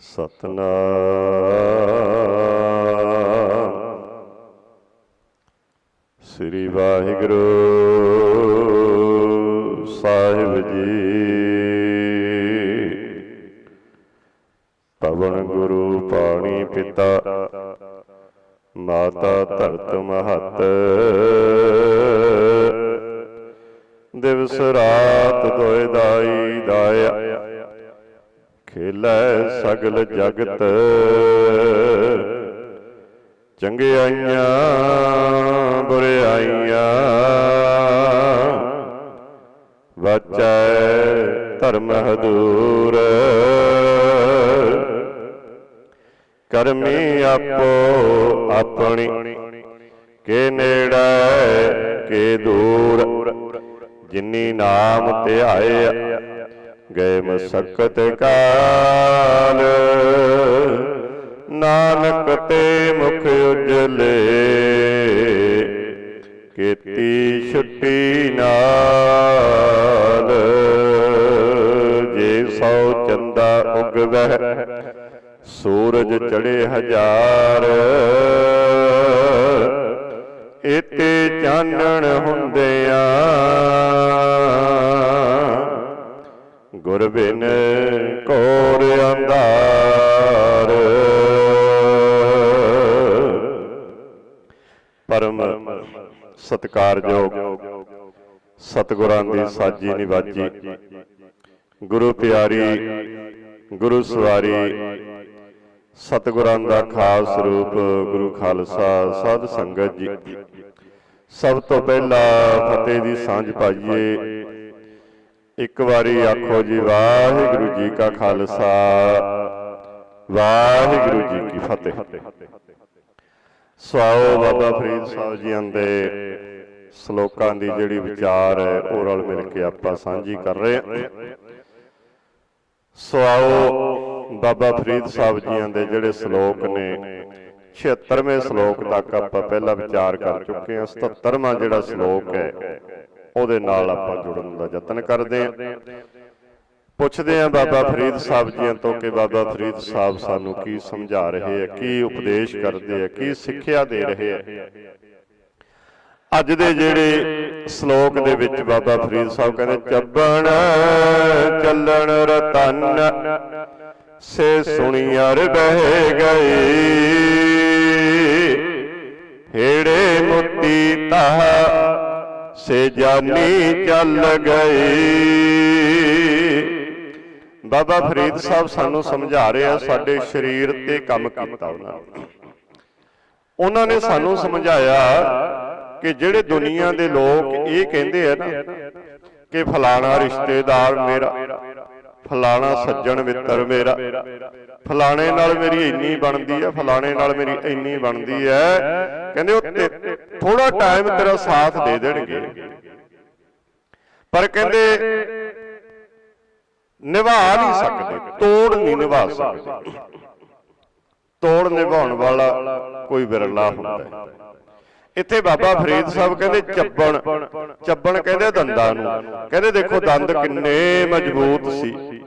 ਸਤਨਾਮ। ਸ੍ਰੀ ਵਾਹਿਗੁਰੂ ਸਾਹਿਬ ਜੀ। ਪਵਨ ਗੁਰੂ ਪਾਣੀ ਪਿਤਾ, ਮਾਤਾ ਧਰਤ ਮਹਤ। ਦਿਵਸ ਰਾਤ ਦੋਇ ਦਾਈ ਦਾਇਆ। ਸਗਲ ਜਗਤ। ਚੰਗਿਆਈਆਂ ਬੁਰਿਆਈਆਂ ਵਾਚੈ ਧਰਮ ਹਦੂਰ। ਕਰਮੀ ਆਪੋ ਆਪਣੀ, ਕੇ ਨੇੜੇ, ਕੇ ਦੂਰ। ਜਿਨੀ ਨਾਮ ਧਿਆਏ ਗਏ ਮਸਕਤ ਕਾਲ। ਨਾਨਕ ਤੇ ਮੁਖ ਉਜਲੇ। ਕੀਤੀ ਛੁੱਟੀ ਨਾਲ। ਜੇ ਸੌ ਚੰਦਾ ਉਗਵਹਿ ਸੂਰਜ ਚੜੇ ਹਜ਼ਾਰ। ਇਤੇ ਚਾਨਣ ਹੁੰਦਿਆਂ ਗੁਰ ਬਿਨ ਕੋਰ ਅੰਧਾਰ। ਪਰਮ ਸਤਕਾਰਯੋਗ ਸਤਿਗੁਰਾਂ ਦੀ ਸਾਜੀ ਨਿਵਾਜੀ। ਗੁਰੂ ਪਿਆਰੀ, ਗੁਰੂ ਸਵਾਰੀ, ਸਤਿਗੁਰਾਂ ਦਾ ਖਾਸ ਰੂਪ ਗੁਰੂ ਖਾਲਸਾ ਸਾਧ ਸੰਗਤ ਜੀ। ਸਭ ਤੋਂ ਪਹਿਲਾਂ ਫਤਿਹ ਦੀ ਸਾਂਝ ਪਾਈਏ। ਇੱਕ ਵਾਰੀ ਆਖੋ ਜੀ ਵਾਹਿਗੁਰੂ ਜੀ ਕਾ ਖਾਲਸਾ। ਵਾਹਿਗੁਰੂ ਜੀ ਕੀ ਫਤਿਹ। ਸਵਾਓ ਬਾਬਾ ਫਰੀਦ ਸਾਹਿਬ ਜੀਆਂ ਦੇ ਸ਼ਲੋਕਾਂ ਦੀ ਜਿਹੜੀ ਵਿਚਾਰ ਹੈ ਉਹ ਰਲ ਮਿਲ ਕੇ ਆਪਾਂ ਸਾਂਝੀ ਕਰ ਰਹੇ ਹਾਂ। ਸਵਾਓ ਬਾਬਾ ਫਰੀਦ ਸਾਹਿਬ ਜੀਆਂ ਦੇ ਜਿਹੜੇ ਸ਼ਲੋਕ ਨੇ 76ਵੇਂ ਸ਼ਲੋਕ ਤੱਕ ਆਪਾਂ ਪਹਿਲਾਂ ਵਿਚਾਰ ਕਰ ਚੁੱਕੇ ਹਾਂ 77ਵਾਂ ਜਿਹੜਾ ਸ਼ਲੋਕ ਹੈ ਉਹਦੇ ਨਾਲ ਆਪਾਂ ਜੁੜਨ ਦਾ ਯਤਨ ਕਰਦੇ ਹਾਂ। ਪੁੱਛਦੇ ਹਾਂ ਬਾਬਾ ਫਰੀਦ ਸਾਹਿਬ ਜੀਆਂ ਤੋਂ ਕਿ ਬਾਬਾ ਫਰੀਦ ਸਾਹਿਬ ਸਾਨੂੰ ਕੀ ਸਮਝਾ ਰਹੇ ਆ, ਕੀ ਉਪਦੇਸ਼ ਕਰਦੇ ਆ, ਕੀ ਸਿੱਖਿਆ ਦੇ ਰਹੇ ਆ। ਅੱਜ ਦੇ ਜਿਹੜੇ ਸ਼ਲੋਕ ਦੇ ਵਿੱਚ ਬਾਬਾ ਫਰੀਦ ਸਾਹਿਬ ਕਹਿੰਦੇ, ਚੱਬਣ ਚੱਲਣ ਰਤਨ, ਸੇ ਸੁਣੀਅਰ ਬਹਿ ਗਏ ਹੇੜੇ ਮੁੱਤੀ ਤਾਹ ਸੇ ਜਾਨੀ ਚੱਲ ਗਏ। ਬਾਬਾ ਫਰੀਦ ਸਾਹਿਬ ਸਾਨੂੰ ਸਮਝਾ ਰਹੇ ਆ, ਸਾਡੇ ਸਰੀਰ ਤੇ ਕੰਮ ਕੀਤਾ ਉਹਨਾਂ ਨੇ। ਉਹਨਾਂ ਨੇ ਸਾਨੂੰ ਸਮਝਾਇਆ ਕਿ ਜਿਹੜੇ ਦੁਨੀਆ ਦੇ ਲੋਕ ਇਹ ਕਹਿੰਦੇ ਆ ਨਾ ਕਿ ਫਲਾਣਾ ਰਿਸ਼ਤੇਦਾਰ ਮੇਰਾ। ਫਲਾਣਾ ਸੱਜਣ ਮਿੱਤਰ ਮੇਰਾ। ਫਲਾਣੇ ਨਾਲ ਮੇਰੀ ਇੰਨੀ ਬਣਦੀ ਹੈ ਫਲਾਣੇ ਨਾਲ ਮੇਰੀ ਇੰਨੀ ਬਣਦੀ ਹੈ। ਕਹਿੰਦੇ ਉਹ ਥੋੜਾ ਟਾਈਮ ਤੇਰਾ ਸਾਥ ਦੇ ਦੇਣਗੇ। ਪਰ ਕਹਿੰਦੇ ਨਿਭਾ ਨਹੀਂ ਸਕਦੇ ਤੋੜ ਨਹੀਂ ਨਿਭਾ ਸਕਦੇ। ਤੋੜ ਨਿਭਾਉਣ ਵਾਲਾ ਕੋਈ ਵਿਰਲਾ ਹੁੰਦਾ ਹੈ। ਇੱਥੇ ਬਾਬਾ ਫਰੀਦ ਸਾਹਿਬ ਕਹਿੰਦੇ ਚੱਬਣ ਚੱਬਣ ਕਹਿੰਦੇ ਦੰਦਾਂ ਨੂੰ। ਕਹਿੰਦੇ ਦੇਖੋ ਦੰਦ ਕਿੰਨੇ ਮਜ਼ਬੂਤ ਸੀ।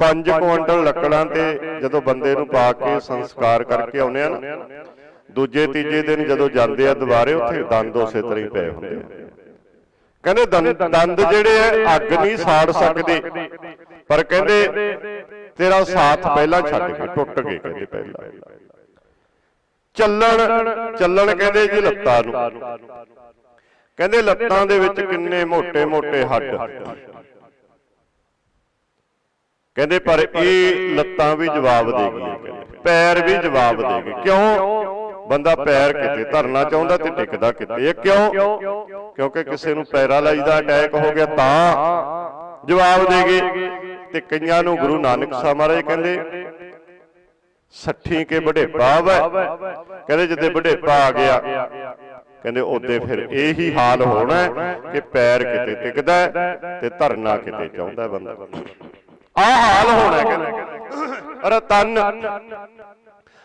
ਪੰਜ ਕੁਇੰਟਲ ਲੱਕੜਾਂ ਤੇ ਜਦੋਂ ਬੰਦੇ ਨੂੰ ਪਾ ਕੇ ਸੰਸਕਾਰ ਕਰਕੇ ਆਉਂਦੇ ਆ ਨਾ ਦੂਜੇ ਤੀਜੇ ਦਿਨ ਜਦੋਂ ਜਾਂਦੇ ਆ ਦੁਬਾਰੇ ਉੱਥੇ ਦੰਦ ਉਸੇ ਤਰ੍ਹਾਂ ਹੀ ਪਏ ਹੁੰਦੇ ਆ। ਕਹਿੰਦੇ ਦੰਦ ਜਿਹੜੇ ਆ ਅੱਗ ਨਹੀਂ ਸਾੜ ਸਕਦੇ। ਪਰ ਕਹਿੰਦੇ ਤੇਰਾ ਸਾਥ ਪਹਿਲਾਂ ਛੱਡ ਕੇ ਟੁੱਟ ਗਏ ਕਹਿੰਦੇ ਪਹਿਲਾਂ। ਚੱਲਣ ਚੱਲਣ ਕਹਿੰਦੇ ਜੀ ਲੱਤਾਂ ਨੂੰ। ਕਹਿੰਦੇ ਲੱਤਾਂ ਦੇ ਵਿੱਚ ਕਿੰਨੇ ਮੋٹے ਮੋٹے ਹੱਡ। ਕਹਿੰਦੇ ਪਰ ਇਹ ਲੱਤਾਂ ਵੀ ਜਵਾਬ ਦੇ ਗਈਆਂ ਪੈਰ ਵੀ ਜਵਾਬ ਦੇ ਗਏ ਕਿਉਂ? ਬੰਦਾ ਪੈਰ ਕਿਤੇ ਧਰਨਾ ਚਾਹੁੰਦਾ ਤੇ ਟਿਕਦਾ ਕਿਤੇ। ਇਹ ਕਿਉਂ? ਕਿਉਂਕਿ ਕਿਸੇ ਨੂੰ ਪੈਰਾਲਾਈਜ਼ ਦਾ ਅਟੈਕ ਹੋ ਗਿਆ ਤਾਂ ਜਵਾਬ ਦੇ ਗਏ ਤੇ ਕਈਆਂ ਨੂੰ ਗੁਰੂ ਨਾਨਕ ਸਾਹਿਬ ਮਹਾਰਾਜ ਕਹਿੰਦੇ ਸੱਠੀ ਕੇ ਬੜੇਪਾ ਵੈ ਕਹਿੰਦੇ ਜਿੱਦੇ ਬੜੇਪਾ ਆ ਗਿਆ। ਕਹਿੰਦੇ ਉਹਦੇ ਫਿਰ ਇਹੀ ਹਾਲ ਹੋਣਾ ਕਿ ਪੈਰ ਕਿਤੇ ਟਿਕਦਾ ਤੇ ਧਰਨਾ ਕਿਤੇ ਚਾਹੁੰਦਾ ਬੰਦਾ। ਆਹ ਹਾਲ ਹੋਣਾ ਕਹਿੰਦੇ। ਰਤਨ।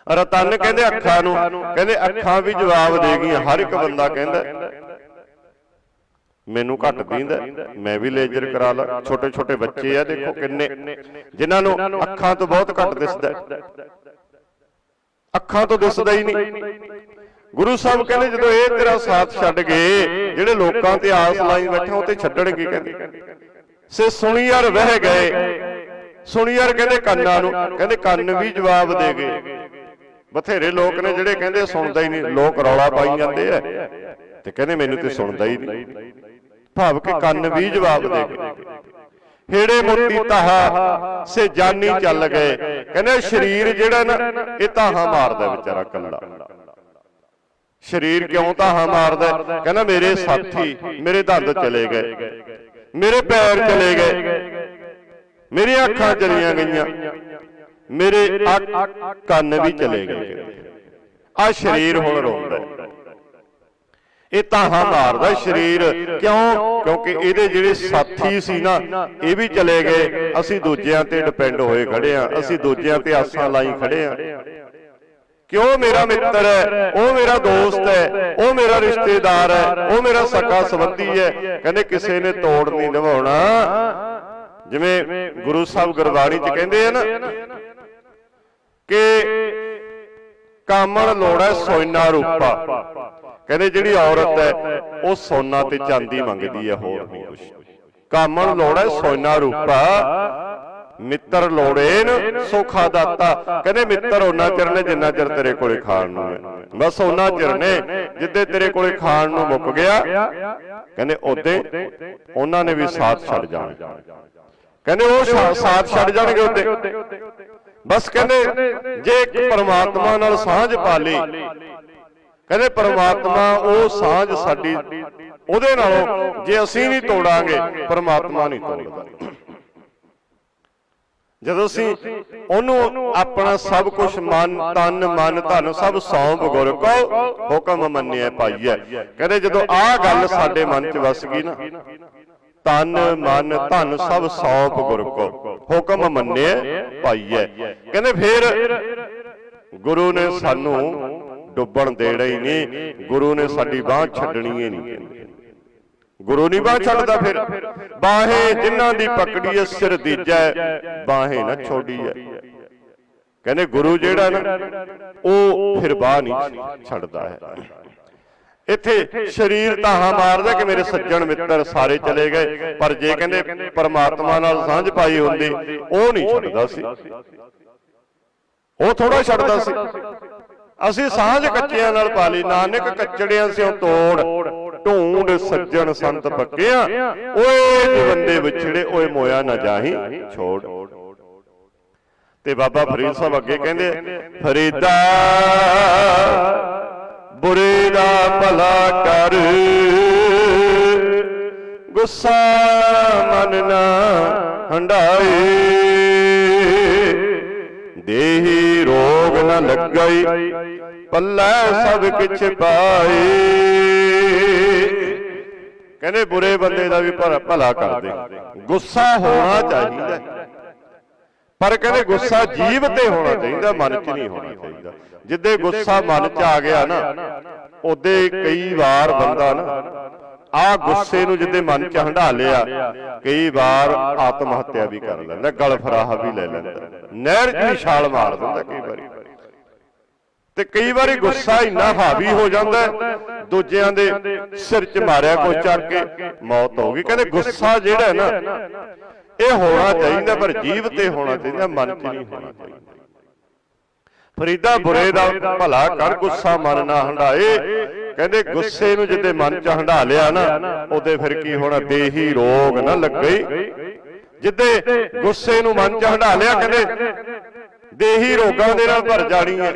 ਰਤਨ ਕਹਿੰਦੇ ਅੱਖਾਂ ਨੂੰ ਕਹਿੰਦੇ ਅੱਖਾਂ ਵੀ ਜਵਾਬ ਦੇ ਗਈਆਂ ਹਰ ਇੱਕ ਬੰਦਾ ਕਹਿੰਦਾ ਮੈਨੂੰ ਘੱਟ ਦੀਂਦਾ ਮੈਂ ਵੀ ਲੇਜ਼ਰ ਕਰਾ ਲਾ। ਛੋਟੇ ਛੋਟੇ ਬੱਚੇ ਆ ਦੇਖੋ ਕਿੰਨੇ। ਜਿਨ੍ਹਾਂ ਨੂੰ ਅੱਖਾਂ ਤੋਂ ਬਹੁਤ ਘੱਟ ਦਿਸਦਾ। ਅੱਖਾਂ ਤੋਂ ਦਿਸਦਾ ਹੀ ਨਹੀਂ। ਗੁਰੂ ਸਾਹਿਬ ਕਹਿੰਦੇ ਜਦੋਂ ਇਹ ਤੇਰਾ ਸਾਥ ਛੱਡ ਗਏ ਜਿਹੜੇ ਲੋਕਾਂ ਤੇ ਆਸ ਲਾਈ ਬੈਠੇ ਉਹ ਤੇ ਛੱਡਣਗੇ ਕਹਿੰਦੇ। ਸੇ ਸੁਣੀ ਯਾਰ ਵਹਿ ਗਏ। ਸੁਣੀ ਯਾਰ ਕਹਿੰਦੇ ਕੰਨਾਂ ਨੂੰ ਕਹਿੰਦੇ ਕੰਨ ਵੀ ਜਵਾਬ ਦੇ ਗਏ। ਬਥੇਰੇ ਲੋਕ ਨੇ ਜਿਹੜੇ ਕਹਿੰਦੇ ਸੁਣਦਾ ਹੀ ਨਹੀਂ ਲੋਕ ਰੌਲਾ ਪਾਈ ਜਾਂਦੇ ਆ। ਤੇ ਕਹਿੰਦੇ ਮੈਨੂੰ ਤੇ ਸੁਣਦਾ ਹੀ ਨਹੀਂ। ਭਾਵ ਕਿ ਕੰਨ ਵੀ ਜਵਾਬ ਦੇ ਗਏ। ਹੇੜੇ ਮੋਤੀ ਤਾਹਾ ਸੇ ਜਾਨੀ ਚੱਲ ਗਏ। ਕਹਿੰਦੇ ਸਰੀਰ ਜਿਹੜਾ ਨਾ ਇਹ ਤਾਹਾ ਮਾਰਦਾ ਵਿਚਾਰਾ ਕੱਲਾ ਸਰੀਰ ਕਿਉਂ ਤਾਹਾ ਮਾਰਦਾ? ਹੈ? ਕਹਿੰਦਾ ਮੇਰੇ ਸਾਥੀ ਮੇਰੇ ਦੰਦ ਚਲੇ ਗਏ। ਮੇਰੇ ਪੈਰ ਚਲੇ ਗਏ। ਮੇਰੀਆਂ ਅੱਖਾਂ ਚਲੀਆਂ ਗਈਆਂ। ਮੇਰੇ ਕੰਨ ਵੀ ਚਲੇ ਗਏ। ਆ ਸਰੀਰ ਹੁਣ ਰੋਂਦਾ ਹੈ। ਇਹ ਤਾਹਾ ਮਾਰਦਾ ਸਰੀਰ। ਕਿਉਂ? ਕਿਉਂਕਿ ਇਹਦੇ ਜਿਹੜੇ ਸਾਥੀ ਸੀ ਨਾ, ਇਹ ਵੀ ਚਲੇ ਗਏ। ਅਸੀਂ ਦੂਜਿਆਂ ਤੇ ਡਿਪੈਂਡ ਹੋਏ ਖੜੇ ਆ ਅਸੀਂ ਦੂਜਿਆਂ ਤੇ ਆਸਾਂ ਲਾਈ ਖੜੇ ਆ ਕਿਉਂ? ਮੇਰਾ ਮਿੱਤਰ ਹੈ। ਉਹ ਮੇਰਾ ਦੋਸਤ ਹੈ। ਉਹ ਮੇਰਾ ਰਿਸ਼ਤੇਦਾਰ ਹੈ। ਉਹ ਮੇਰਾ ਸਕਾ ਸੰਬੰਧੀ ਹੈ। ਕਹਿੰਦੇ ਕਿਸੇ ਨੇ ਤੋੜ ਨਹੀਂ ਨਿਭਾਉਣਾ ਜਿਵੇਂ ਗੁਰੂ ਸਾਹਿਬ ਗੁਰਬਾਣੀ ਚ ਕਹਿੰਦੇ ਆ ਨਾ ਕਿ ਕਾਮਣ ਲੋੜਾ ਸੋਨਾ ਰੂਪਾ। ਕਹਿੰਦੇ ਜਿਹੜੀ ਔਰਤ ਹੈ, ਉਹ ਸੋਨਾ ਤੇ ਚਾਂਦੀ ਮੰਗਦੀ ਹੈ, ਹੋਰ ਨਹੀਂ ਕੁਝ ਕਾਮਣ ਲੋੜਾ ਸੋਨਾ ਰੂਪਾ। ਮਿੱਤਰ ਲੋੜੇਨ ਸੁਖਾ ਦਾਤਾ। ਕਹਿੰਦੇ ਮਿੱਤਰ ਉਹਨਾਂ ਚਿਰ ਨੇ ਜਿੰਨਾ ਚਿਰ ਤੇਰੇ ਕੋਲੇ ਖਾਣ ਨੂੰ ਹੈ। ਬਸ ਉਹਨਾਂ ਚਿਰ ਨੇ ਜਿੱਦੇ ਤੇਰੇ ਕੋਲੇ ਖਾਣ ਨੂੰ ਮੁੱਕ ਗਿਆ, ਕਹਿੰਦੇ ਉਹਦੇ ਉਹਨਾਂ ਨੇ ਵੀ ਸਾਥ ਛੱਡ ਜਾਣਾ। ਕਹਿੰਦੇ ਉਹ ਸਾਥ ਛੱਡ ਜਾਣਗੇ ਉਹਦੇ ਬਸ ਕਹਿੰਦੇ ਜੇ ਇੱਕ ਪਰਮਾਤਮਾ ਨਾਲ ਸਾਂਝ ਪਾ ਲਈ। ਕਹਿੰਦੇ ਪਰਮਾਤਮਾ ਉਹ ਸਾਂਝ ਸਾਡੀ ਉਹਦੇ ਨਾਲੋਂ ਜੇ ਅਸੀਂ ਨਹੀਂ ਤੋੜਾਂਗੇ ਪਰਮਾਤਮਾ ਨਹੀਂ ਤੋੜਦਾ ਜਦੋਂ ਅਸੀਂ ਉਹਨੂੰ ਆਪਣਾ ਸਭ ਕੁਝ ਮਨ ਤਨ ਮਨ ਧਨ ਸਭ ਸੌਂਪ ਗੁਰ ਕੋ ਹੁਕਮ ਮੰਨਿਆ ਪਾਈਐ। ਕਹਿੰਦੇ ਜਦੋਂ ਆਹ ਗੱਲ ਸਾਡੇ ਮਨ 'ਚ ਵਸ ਗਈ ਨਾ ਤਨ ਮਨ ਧਨ ਸਭ ਸੌਂਪ ਗੁਰ ਕੋ। ਹੁਕਮ ਮੰਨਿਆ ਪਾਈਐ। ਕਹਿੰਦੇ ਫਿਰ ਗੁਰੂ ਨੇ ਸਾਨੂੰ ਡੁੱਬਣ ਦੇਣਾ ਹੀ ਨਹੀਂ। ਗੁਰੂ ਨੇ ਸਾਡੀ ਬਾਹ ਛੱਡਣੀ ਹੀ ਨਹੀਂ। ਗੁਰੂ ਨਹੀਂ ਬਾਹ ਛੱਡਦਾ ਫਿਰ। ਬਾਹੇ ਜਿਨ੍ਹਾਂ ਦੀ ਪਕੜੀ ਐ ਸਿਰ ਦੀਜੈ ਬਾਹੇ ਨਾ ਛੋੜੀਐ ਕਹਿੰਦੇ ਗੁਰੂ ਜਿਹੜਾ ਨਾ ਉਹ ਫਿਰ ਬਾਹ ਨਹੀਂ ਛੱਡਦਾ ਹੈ। ਇੱਥੇ ਸਰੀਰ ਤਾਹਾ ਮਾਰਦਾ ਕਿ ਮੇਰੇ ਸੱਜਣ ਮਿੱਤਰ ਸਾਰੇ ਚਲੇ ਗਏ। ਪਰ ਜੇ ਕਹਿੰਦੇ ਪਰਮਾਤਮਾ ਨਾਲ ਸਾਂਝ ਪਾਈ ਹੁੰਦੀ ਉਹ ਨਹੀਂ ਛੱਡਦਾ ਸੀ। ਉਹ ਥੋੜਾ ਛੱਡਦਾ ਸੀ। ਅਸੀਂ ਸਾਂਝ ਕੱਚਿਆਂ ਨਾਲ ਪਾ ਲਈ ਨਾਨਕ ਕੱਚੜਿਆਂ ਸਿਓ ਤੋੜ ਢੂੰਡ ਸੱਜਣ ਸੰਤ ਪੱਕਿਆ ਓਏ ਜਵੰਦੇ ਵਿਛੜੇ ਓਏ ਮੋਇਆ ਨਾ ਜਾਹੀ ਛੋੜ। ਤੇ ਬਾਬਾ ਫਰੀਦ ਸਾਹਿਬ ਅੱਗੇ ਕਹਿੰਦੇ ਫਰੀਦਾ। ਬੁਰੇ ਦਾ ਭਲਾ ਕਰ। ਗੁੱਸਾ ਮਨ ਨਾ ਹੰਡਾਏ। ਦੇਹੀ ਰੋਗ ਨਾ ਲੱਗਈ, ਪੱਲੇ ਸਭ ਕਿਛ ਪਾਏ। ਕਹਿੰਦੇ ਬੁਰੇ ਬੰਦੇ ਦਾ ਵੀ ਭਲਾ- ਭਲਾ ਕਰਦੇ। ਗੁੱਸਾ ਹੋਣਾ ਚਾਹੀਦਾ। ਪਰ ਕਹਿੰਦੇ ਗੁੱਸਾ ਜੀਵ ਤੇ ਹੋਣਾ ਚਾਹੀਦਾ ਮਨ 'ਚ ਨਹੀਂ ਹੋਣਾ ਚਾਹੀਦਾ। ਜਿੱਦੇ ਗੁੱਸਾ ਮਨ 'ਚ ਆ ਗਿਆ ਨਾ ਉਹਦੇ ਕਈ ਵਾਰ ਬੰਦਾ ਨਾ ਆ ਗੁੱਸੇ ਨੂੰ ਜਿੱਦੇ ਮਨ 'ਚ ਹੰਢਾ ਲਿਆ ਕਈ ਵਾਰ ਆਤਮ ਹੱਤਿਆ ਵੀ ਕਰ ਲੈਂਦਾ ਗਲ ਫਰਾਹਾ ਵੀ ਲੈ ਲੈਂਦਾ। ਨਹਿਰ 'ਚ ਵੀ ਛਾਲ ਮਾਰ ਦਿੰਦਾ ਕਈ ਵਾਰੀ। ਤੇ ਕਈ ਵਾਰੀ ਗੁੱਸਾ ਇੰਨਾ ਹਾਵੀ ਹੋ ਜਾਂਦਾ ਦੂਜਿਆਂ ਦੇ ਸਿਰ 'ਚ ਮਾਰਿਆ ਕੋਈ ਚੱਕ ਕੇ ਮੌਤ ਹੋ ਗਈ। ਕਹਿੰਦੇ ਗੁੱਸਾ ਜਿਹੜਾ ਨਾ ਇਹ ਹੋਣਾ ਚਾਹੀਦਾ ਪਰ ਜੀਵ ਤੇ ਹੋਣਾ ਚਾਹੀਦਾ ਮਨ 'ਚ ਨਹੀਂ ਹੋਣਾ ਚਾਹੀਦਾ। ਫਰੀਦਾ ਬੁਰੇ ਦਾ ਭਲਾ ਕਰ ਗੁੱਸਾ ਮਨ ਨਾ ਹੰਡਾਏ। ਕਹਿੰਦੇ ਗੁੱਸੇ ਨੂੰ ਜਿੱਦੇ ਮਨ 'ਚ ਹੰਡਾ ਲਿਆ ਨਾ ਉਹਦੇ ਫਿਰ ਕੀ ਹੋਣਾ? ਦੇਹੀ ਰੋਗ ਨਾ ਲੱਗਈ ਜਿੱਦੇ ਗੁੱਸੇ ਨੂੰ ਮਨ 'ਚ ਹੰਡਾ ਲਿਆ ਕਹਿੰਦੇ ਦੇਹੀ ਰੋਗਾਂ ਦੇ ਨਾਲ ਭਰ ਜਾਣੀ ਹੈ।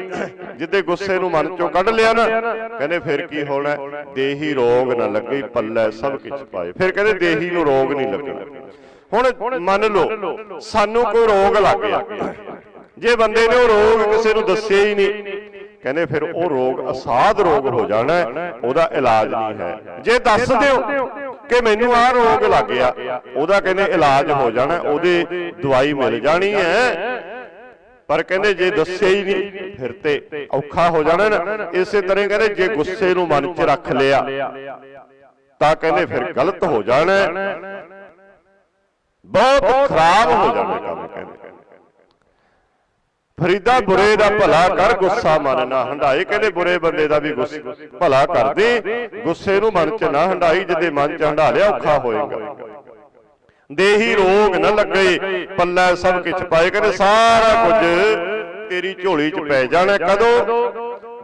ਜਿੱਦੇ ਗੁੱਸੇ ਨੂੰ ਮਨ 'ਚੋਂ ਕੱਢ ਲਿਆ ਨਾ ਕਹਿੰਦੇ ਫਿਰ ਕੀ ਹੋਣਾ? ਦੇਹੀ ਰੋਗ ਨਾ ਲੱਗੇ ਪੱਲੇ ਸਭ ਕੁਝ ਪਾਏ। ਫਿਰ ਕਹਿੰਦੇ ਦੇਹੀ ਨੂੰ ਰੋਗ ਨਹੀਂ ਲੱਗਣਾ ਹੁਣ ਮੰਨ ਲਓ ਸਾਨੂੰ ਕੋਈ ਰੋਗ ਲੱਗ ਗਿਆ। ਜੇ ਬੰਦੇ ਨੇ ਉਹ ਰੋਗ ਕਿਸੇ ਨੂੰ ਦੱਸਿਆ ਹੀ ਨਹੀਂ ਕਹਿੰਦੇ ਫਿਰ ਉਹ ਰੋਗ ਅਸਾਧ ਰੋਗ ਹੋ ਜਾਣਾ ਉਹਦਾ ਇਲਾਜ ਨਹੀਂ ਹੈ। ਜੇ ਦੱਸ ਦਿਓ ਕਿ ਮੈਨੂੰ ਆਹ ਰੋਗ ਲੱਗ ਗਿਆ ਉਹਦਾ ਕਹਿੰਦੇ ਇਲਾਜ ਹੋ ਜਾਣਾ ਉਹਦੇ ਦਵਾਈ ਮਿਲ ਜਾਣੀ ਹੈ। ਪਰ ਕਹਿੰਦੇ ਜੇ ਦੱਸਿਆ ਹੀ ਨਹੀਂ ਫਿਰ ਤੇ ਔਖਾ ਹੋ ਜਾਣਾ ਨਾ। ਇਸੇ ਤਰ੍ਹਾਂ ਕਹਿੰਦੇ ਜੇ ਗੁੱਸੇ ਨੂੰ ਮਨ 'ਚ ਰੱਖ ਲਿਆ ਤਾਂ ਕਹਿੰਦੇ ਫਿਰ ਗਲਤ ਹੋ ਜਾਣਾ। ਬਹੁਤ ਖਰਾਬ ਹੋ ਜਾਣਾ ਕੰਮ ਕਹਿੰਦੇ ਫਰੀਦਾ ਬੁਰੇ ਦਾ ਭਲਾ ਕਰ ਗੁੱਸਾ ਮਨ ਨਾ ਹੰਡਾਏ ਕਹਿੰਦੇ ਬੁਰੇ ਬੰਦੇ ਦਾ ਵੀ ਗੁੱਸਾ ਭਲਾ ਕਰਦੀ। ਗੁੱਸੇ ਨੂੰ ਮਨ ਚ ਨਾ ਹੰਡਾਈ ਜਦੇ ਮਨ ਚ ਹੰਡਾ ਲਿਆ ਔਖਾ ਹੋਏਗਾ। ਦੇਹੀ ਰੋਗ ਨਾ ਲੱਗੇ ਪੱਲਾ ਸਭ ਕੁਝ ਪਾਏ। ਕਹਿੰਦੇ ਸਾਰਾ ਕੁਝ ਤੇਰੀ ਝੋਲੀ ਚ ਪੈ ਜਾਣਾ ਕਦੋਂ?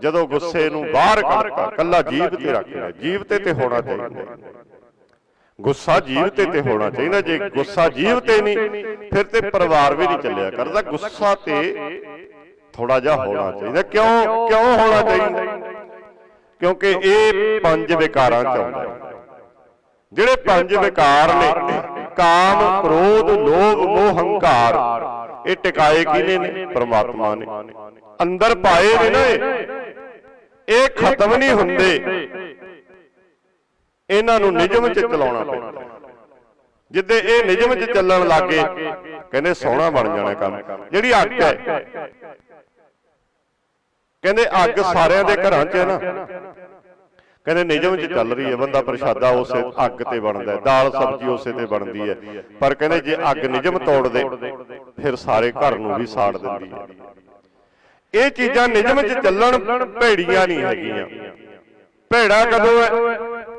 ਜਦੋਂ ਗੁੱਸੇ ਨੂੰ ਬਾਹਰ ਕੱਢਤਾ। ਕੱਲਾ ਜੀਭ ਤੇ ਰੱਖਣਾ ਜੀਭ ਤੇ ਤੇ ਹੋਣਾ ਚਾਹੀਦਾ। ਗੁੱਸਾ ਜੀਵ ਤੇ ਤੇ ਹੋਣਾ ਚਾਹੀਦਾ। ਜੇ ਗੁੱਸਾ ਜੀਵ ਤੇ ਨਹੀਂ ਫਿਰ ਤੇ ਪਰਿਵਾਰ ਵੀ ਨਹੀਂ ਚੱਲਿਆ ਕਰਦਾ। ਗੁੱਸਾ ਤੇ ਥੋੜਾ ਜਿਹਾ ਹੋਣਾ ਚਾਹੀਦਾ। ਕਿਉਂ ਕਿਉਂ ਹੋਣਾ ਚਾਹੀਦਾ? ਕਿਉਂਕਿ ਇਹ ਪੰਜ ਵਿਕਾਰਾਂ ਚ ਆਉਂਦਾ। ਜਿਹੜੇ ਪੰਜ ਵਿਕਾਰ ਨੇ ਕਾਮ ਕ੍ਰੋਧ ਲੋਭ ਮੋਹ ਹੰਕਾਰ ਇਹ ਟਿਕਾਏ ਕਿਹਨੇ ਨੇ? ਪ੍ਰਮਾਤਮਾ ਨੇ। ਅੰਦਰ ਪਾਏ ਨੇ। ਨਾ। ਇਹ ਖਤਮ ਨਹੀਂ ਹੁੰਦੇ। ਇਹਨਾਂ ਨੂੰ ਨਿਯਮ 'ਚ ਚਲਾਉਣਾ ਪੈਂਦਾ। ਜਿੱਦੇ ਇਹ ਨਿਯਮ 'ਚ ਚੱਲਣ ਲੱਗੇ ਕਹਿੰਦੇ ਸੋਹਣਾ ਬਣ ਜਾਣਾ ਕੰਮ। ਜਿਹੜੀ ਅੱਗ ਹੈ ਕਹਿੰਦੇ ਅੱਗ ਸਾਰਿਆਂ ਦੇ ਘਰਾਂ 'ਚ ਹੈ ਨਾ। ਕਹਿੰਦੇ ਨਿਯਮ 'ਚ ਚੱਲ ਰਹੀ ਹੈ ਬੰਦਾ ਪ੍ਰਸ਼ਾਦਾ ਉਸੇ ਅੱਗ ਤੇ ਬਣਦਾ ਹੈ ਦਾਲ ਸਬਜ਼ੀ ਉਸੇ ਤੇ ਬਣਦੀ ਹੈ। ਪਰ ਕਹਿੰਦੇ ਜੇ ਅੱਗ ਨਿਯਮ ਤੋੜ ਦੇ ਫਿਰ ਸਾਰੇ ਘਰ ਨੂੰ ਵੀ ਸਾੜ ਦਿੰਦੀ ਹੈ। ਇਹ ਚੀਜ਼ਾਂ ਨਿਯਮ 'ਚ ਚੱਲਣ ਭੇੜੀਆਂ ਨਹੀਂ ਹੈਗੀਆਂ। ਭੇੜਾ ਕਦੋਂ ਹੈ?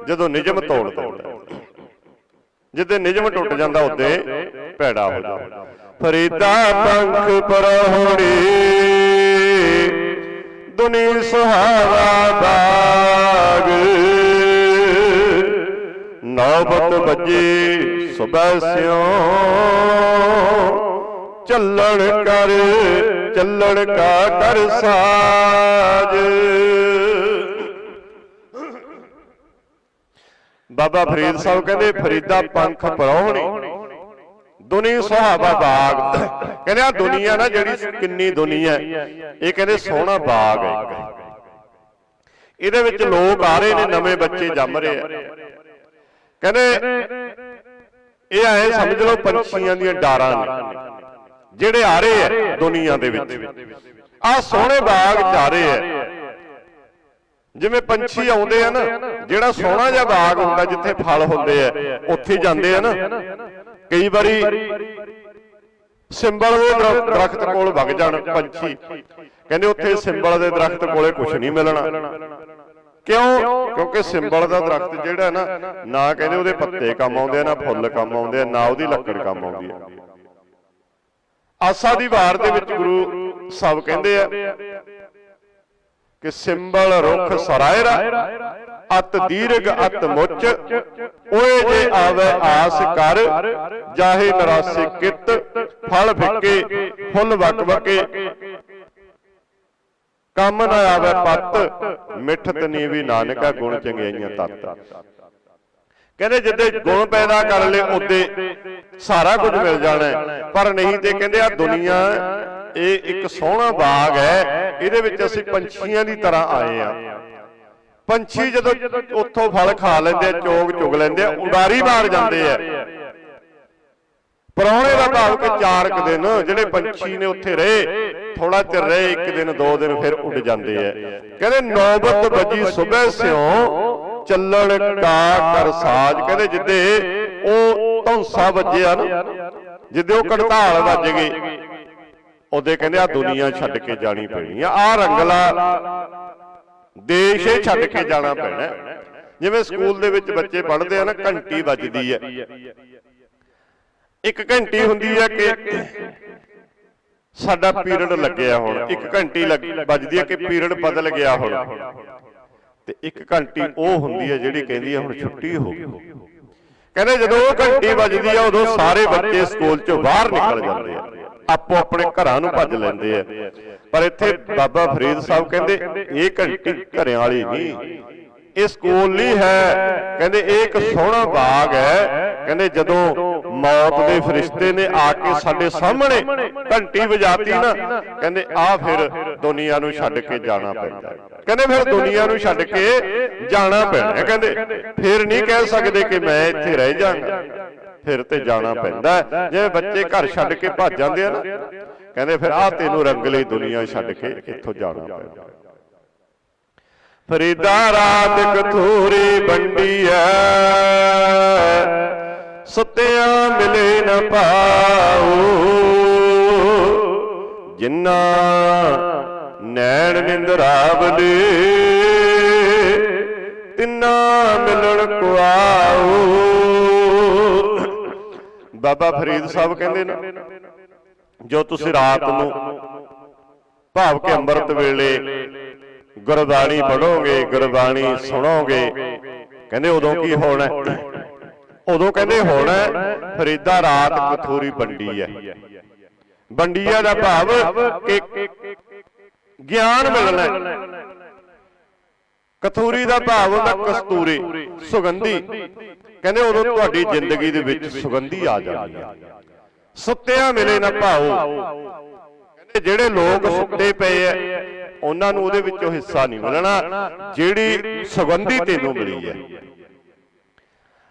ਜਦੋਂ ਨਿਯਮ ਤੋੜ ਦਿੰਦਾ। ਜਿੱਦੇ ਨਿਯਮ ਟੁੱਟ ਜਾਂਦਾ ਉੱਤੇ ਭੈੜਾ ਹੋ ਜਾਂਦਾ ਫਰੀਦਾ ਪੰਖ ਪਰਹੁੜੀ ਦੁਨੀ ਸੁਹਾਵਾ ਬਾਗ। ਨੌਬਤ ਵੱਜੀ ਸੁਬਹ ਸਿਓ। ਚੱਲਣ ਕਰ ਚੱਲਣ ਕਾ ਕਰ ਸਾਜ। ਬਾਬਾ ਫਰੀਦ ਸਾਹਿਬ ਕਹਿੰਦੇ, ਫਰੀਦਾ ਪੰਖ ਪਰੌਣੀ ਦੁਨੀ ਸੁਹਾਵਾ ਬਾਗ ਕਹਿੰਦੇ ਆ ਦੁਨੀਆ ਨਾ ਜਿਹੜੀ ਕਿੰਨੀ ਦੁਨੀਆ ਇਹ ਕਹਿੰਦੇ ਸੋਹਣਾ ਬਾਗ ਹੈ ਇਹਦੇ ਵਿੱਚ ਲੋਕ ਆ ਰਹੇ ਨੇ, ਨਵੇਂ ਬੱਚੇ ਜੰਮ ਰਹੇ ਆ। ਕਹਿੰਦੇ, ਇਹ ਆਏ ਸਮਝ ਲਓ ਪੰਛੀਆਂ ਦੀਆਂ ਡਾਰਾਂ ਨੇ, ਜਿਹੜੇ ਆ ਰਹੇ ਆ ਦੁਨੀਆ ਦੇ ਵਿੱਚ। ਆ ਸੋਹਣੇ ਬਾਗ ਜਾ ਰਹੇ ਆ। ਜਿਵੇਂ ਪੰਛੀ ਆਉਂਦੇ ਆ ਨਾ ਜਿਹੜਾ ਸੋਹਣਾ ਜਿਹਾ ਬਾਗ ਹੁੰਦਾ ਜਿੱਥੇ ਫਲ ਹੁੰਦੇ ਆ ਉੱਥੇ ਜਾਂਦੇ ਆ ਨਾ। ਕਈ ਵਾਰੀ ਸਿੰਬਲ ਦੇ ਦਰ- ਦਰਖਤ ਕੋਲ ਵਗ ਜਾਣ ਪੰਛੀ। ਕਹਿੰਦੇ ਉੱਥੇ ਸਿੰਬਲ ਦੇ ਦਰਖਤ ਕੋਲੇ ਕੁਝ ਨਹੀਂ ਮਿਲਣਾ। ਕਿਉਂ? ਕਿਉਂਕਿ ਸਿੰਬਲ ਦਾ ਦਰਖਤ ਜਿਹੜਾ ਨਾ ਨਾ ਕਹਿੰਦੇ ਉਹਦੇ ਪੱਤੇ ਕੰਮ ਆਉਂਦੇ ਆ ਨਾ ਫੁੱਲ ਕੰਮ ਆਉਂਦੇ ਆ ਨਾ ਉਹਦੀ ਲੱਕੜ ਕੰਮ ਆਉਂਦੀ ਆ। ਆਸਾ ਦੀ ਵਾਰ ਦੇ ਵਿੱਚ ਗੁਰੂ ਸਾਹਿਬ ਕਹਿੰਦੇ ਆ। ਕਿ ਸਿੰਬਲ ਰੁਖ ਸਰਾਇਰਾ ਅਤ ਦੀਰਘ ਅਤ ਮੁੱਚ ਓਏ ਜੇ ਆਵੇ ਆਸ ਕਰ ਜਾਹੇ ਨਰਾਸੇ ਕਿਤ ਫਲ ਫਿੱਕੇ ਫੁੱਲ ਵਕ ਵਕੇ। ਕੰਮ ਨਾ ਆਵੇ ਪੱਤ ਮਿੱਠਤ ਨੀ ਵੀ ਨਾਨਕਾ ਗੁਣ ਚੰਗਿਆਈਆਂ ਤਤ। ਕਹਿੰਦੇ ਜਿੱਦੇ ਗੁਣ ਪੈਦਾ ਕਰ ਲਏ ਉਦੇ ਸਾਰਾ ਕੁਝ ਮਿਲ ਜਾਣਾ। ਪਰ ਨਹੀਂ ਤੇ ਕਹਿੰਦੇ ਆ ਦੁਨੀਆ ਇਹ ਇੱਕ ਸੋਹਣਾ ਬਾਗ ਹੈ। ਇਹਦੇ ਵਿੱਚ ਅਸੀਂ ਪੰਛੀਆਂ ਦੀ ਤਰ੍ਹਾਂ ਆਏ ਆ ਪੰਛੀ ਜਦੋਂ ਉੱਥੋਂ ਫਲ ਖਾ ਲੈਂਦੇ ਆ ਚੋਗ ਚੁਗ ਲੈਂਦੇ ਆ ਉਡਾਰੀ ਮਾਰ ਜਾਂਦੇ ਆ। ਪਰੌਣੇ ਦਾ ਭਾਵ ਕਿ ਚਾਰ ਕੁ ਦਿਨ ਜਿਹੜੇ ਪੰਛੀ ਨੇ ਉੱਥੇ ਰਹੇ ਥੋੜਾ ਚਿਰ ਰਹੇ, ਇੱਕ ਦਿਨ, ਦੋ ਦਿਨ ਫਿਰ ਉੱਡ ਜਾਂਦੇ ਆ। ਕਹਿੰਦੇ ਨੌਬਤ ਵੱਜੀ ਸਵੇਰ ਸਿਓ ਚੱਲਣ ਕਾ ਕਰ ਸਾਜ। ਕਹਿੰਦੇ ਜਿੱਦੇ ਉਹ ਧੌਂਸਾ ਵੱਜਿਆ ਨਾ, ਜਿੱਦੇ ਉਹ ਕੜਤਾਲ ਵੱਜ ਗਏ ਉਹਦੇ ਕਹਿੰਦੇ ਆ ਦੁਨੀਆ ਛੱਡ ਕੇ ਜਾਣੀ ਪੈਣੀ ਆ। ਆ ਰੰਗਲਾ ਦੇਸ਼ ਹੀ ਛੱਡ ਕੇ ਜਾਣਾ ਪੈਣਾ। ਹੈ। ਜਿਵੇਂ ਸਕੂਲ ਦੇ ਵਿੱਚ ਬੱਚੇ ਪੜ੍ਹਦੇ ਆ ਨਾ ਘੰਟੀ ਵੱਜਦੀ ਹੈ ਇੱਕ ਘੰਟੀ ਹੁੰਦੀ ਹੈ ਕਿ ਸਾਡਾ ਪੀਰੀਅਡ ਲੱਗਿਆ ਹੁਣ। ਇੱਕ ਘੰਟੀ ਵੱਜਦੀ ਹੈ ਕਿ ਪੀਰੀਅਡ ਬਦਲ ਗਿਆ ਹੁਣ। ਤੇ ਇੱਕ ਘੰਟੀ ਉਹ ਹੁੰਦੀ ਹੈ ਜਿਹੜੀ ਕਹਿੰਦੀ ਹੈ ਹੁਣ ਛੁੱਟੀ ਹੋ ਗਈ। ਕਹਿੰਦੇ ਜਦੋਂ ਉਹ ਘੰਟੀ ਵੱਜਦੀ ਆ ਉਦੋਂ ਸਾਰੇ ਬੱਚੇ ਸਕੂਲ ਚੋਂ ਬਾਹਰ ਨਿਕਲ ਜਾਂਦੇ ਆ। ਆਪੋ ਆਪਣੇ ਘਰਾਂ ਨੂੰ ਭੱਜ ਲੈਂਦੇ ਆ। ਪਰ ਇੱਥੇ ਬਾਬਾ ਫਰੀਦ ਸਾਹਿਬ ਕਹਿੰਦੇ, ਇਹ ਘੰਟੀ ਘਰਿਆਂ ਵਾਲੀ ਨਹੀਂ। ਇਹ ਸਕੂਲ ਨਹੀਂ ਹੈ। ਕਹਿੰਦੇ, ਇਹ ਇੱਕ ਸੋਹਣਾ ਬਾਗ ਹੈ। ਕਹਿੰਦੇ, ਜਦੋਂ ਮੌਤ ਦੇ ਫਰਿਸ਼ਤੇ ਨੇ ਆ ਕੇ ਸਾਡੇ ਸਾਹਮਣੇ ਘੰਟੀ ਵਜਾਤੀ ਨਾ, ਕਹਿੰਦੇ, ਆ ਫਿਰ ਦੁਨੀਆ ਨੂੰ ਛੱਡ ਕੇ ਜਾਣਾ ਪੈਂਦਾ ਕਹਿੰਦੇ, ਫਿਰ ਦੁਨੀਆ ਨੂੰ ਛੱਡ ਕੇ ਜਾਣਾ ਪੈਣਾ ਕਹਿੰਦੇ, ਫਿਰ ਨਹੀਂ ਕਹਿ ਸਕਦੇ ਕਿ ਮੈਂ ਇੱਥੇ ਰਹਿ ਜਾਵਾਂਗਾ ਫਿਰ ਤੇ ਜਾਣਾ ਪੈਂਦਾ। ਜਿਵੇਂ ਬੱਚੇ ਘਰ ਛੱਡ ਕੇ ਭੱਜ ਜਾਂਦੇ ਆ ਨਾ ਕਹਿੰਦੇ ਫਿਰ ਆ ਤੈਨੂੰ ਰੰਗਲੀ ਦੁਨੀਆ ਛੱਡ ਕੇ ਇੱਥੋਂ ਜਾਣਾ ਪੈਂਦਾ। ਫਰੀਦਾ ਰਾਤ ਕਥੂਰੀ ਬੰਡੀ ਐ ਸੁੱਤਿਆਂ ਮਿਲੇ ਨ ਪਾਉ ਜਿੰਨਾ ਨੈਣ ਨਿੰਦਰਾਵਲੇ ਤਿੰਨਾ ਮਿਲਣ ਕੋ ਆਉ ਬਾਬਾ ਫਰੀਦ ਸਾਹਿਬ ਕਹਿੰਦੇ ਨੇ, ਜੋ ਤੁਸੀਂ ਰਾਤ ਨੂੰ ਭਾਵ ਕੇ ਅੰਮ੍ਰਿਤ ਵੇਲੇ ਗੁਰਬਾਣੀ ਪੜੋਗੇ ਗੁਰਬਾਣੀ ਸੁਣੋਗੇ, ਕਹਿੰਦੇ ਉਦੋਂ ਕੀ ਹੋਣਾ? ਉਦੋਂ ਕਹਿੰਦੇ ਹੋਣਾ, ਫਰੀਦਾ ਰਾਤ ਕਥੂਰੀ ਬੰਡੀ ਹੈ। ਬੰਡੀਆ ਦਾ ਭਾਵ ਕਿ ਗਿਆਨ ਮਿਲਣਾ ਕਥੂਰੀ ਦਾ ਭਾਵ ਹੁੰਦਾ ਕਸਤੂਰੀ, ਸੁਗੰਧੀ। ਕਹਿੰਦੇ ਉਦੋਂ ਤੁਹਾਡੀ ਜ਼ਿੰਦਗੀ ਦੇ ਵਿੱਚ ਸੁਗੰਧੀ ਆ ਜਾਂਦੀ ਹੈ। ਸੁੱਤਿਆਂ ਮਿਲੇ ਨਾ ਭਾਉ ਕਹਿੰਦੇ ਜਿਹੜੇ ਲੋਕ ਸੁੱਤੇ ਪਏ ਐ ਉਹਨਾਂ ਨੂੰ ਉਹਦੇ ਵਿੱਚੋਂ ਹਿੱਸਾ ਨਹੀਂ ਮਿਲਣਾ ਜਿਹੜੀ ਸੁਗੰਧੀ ਤੈਨੂੰ ਮਿਲੀ ਹੈ।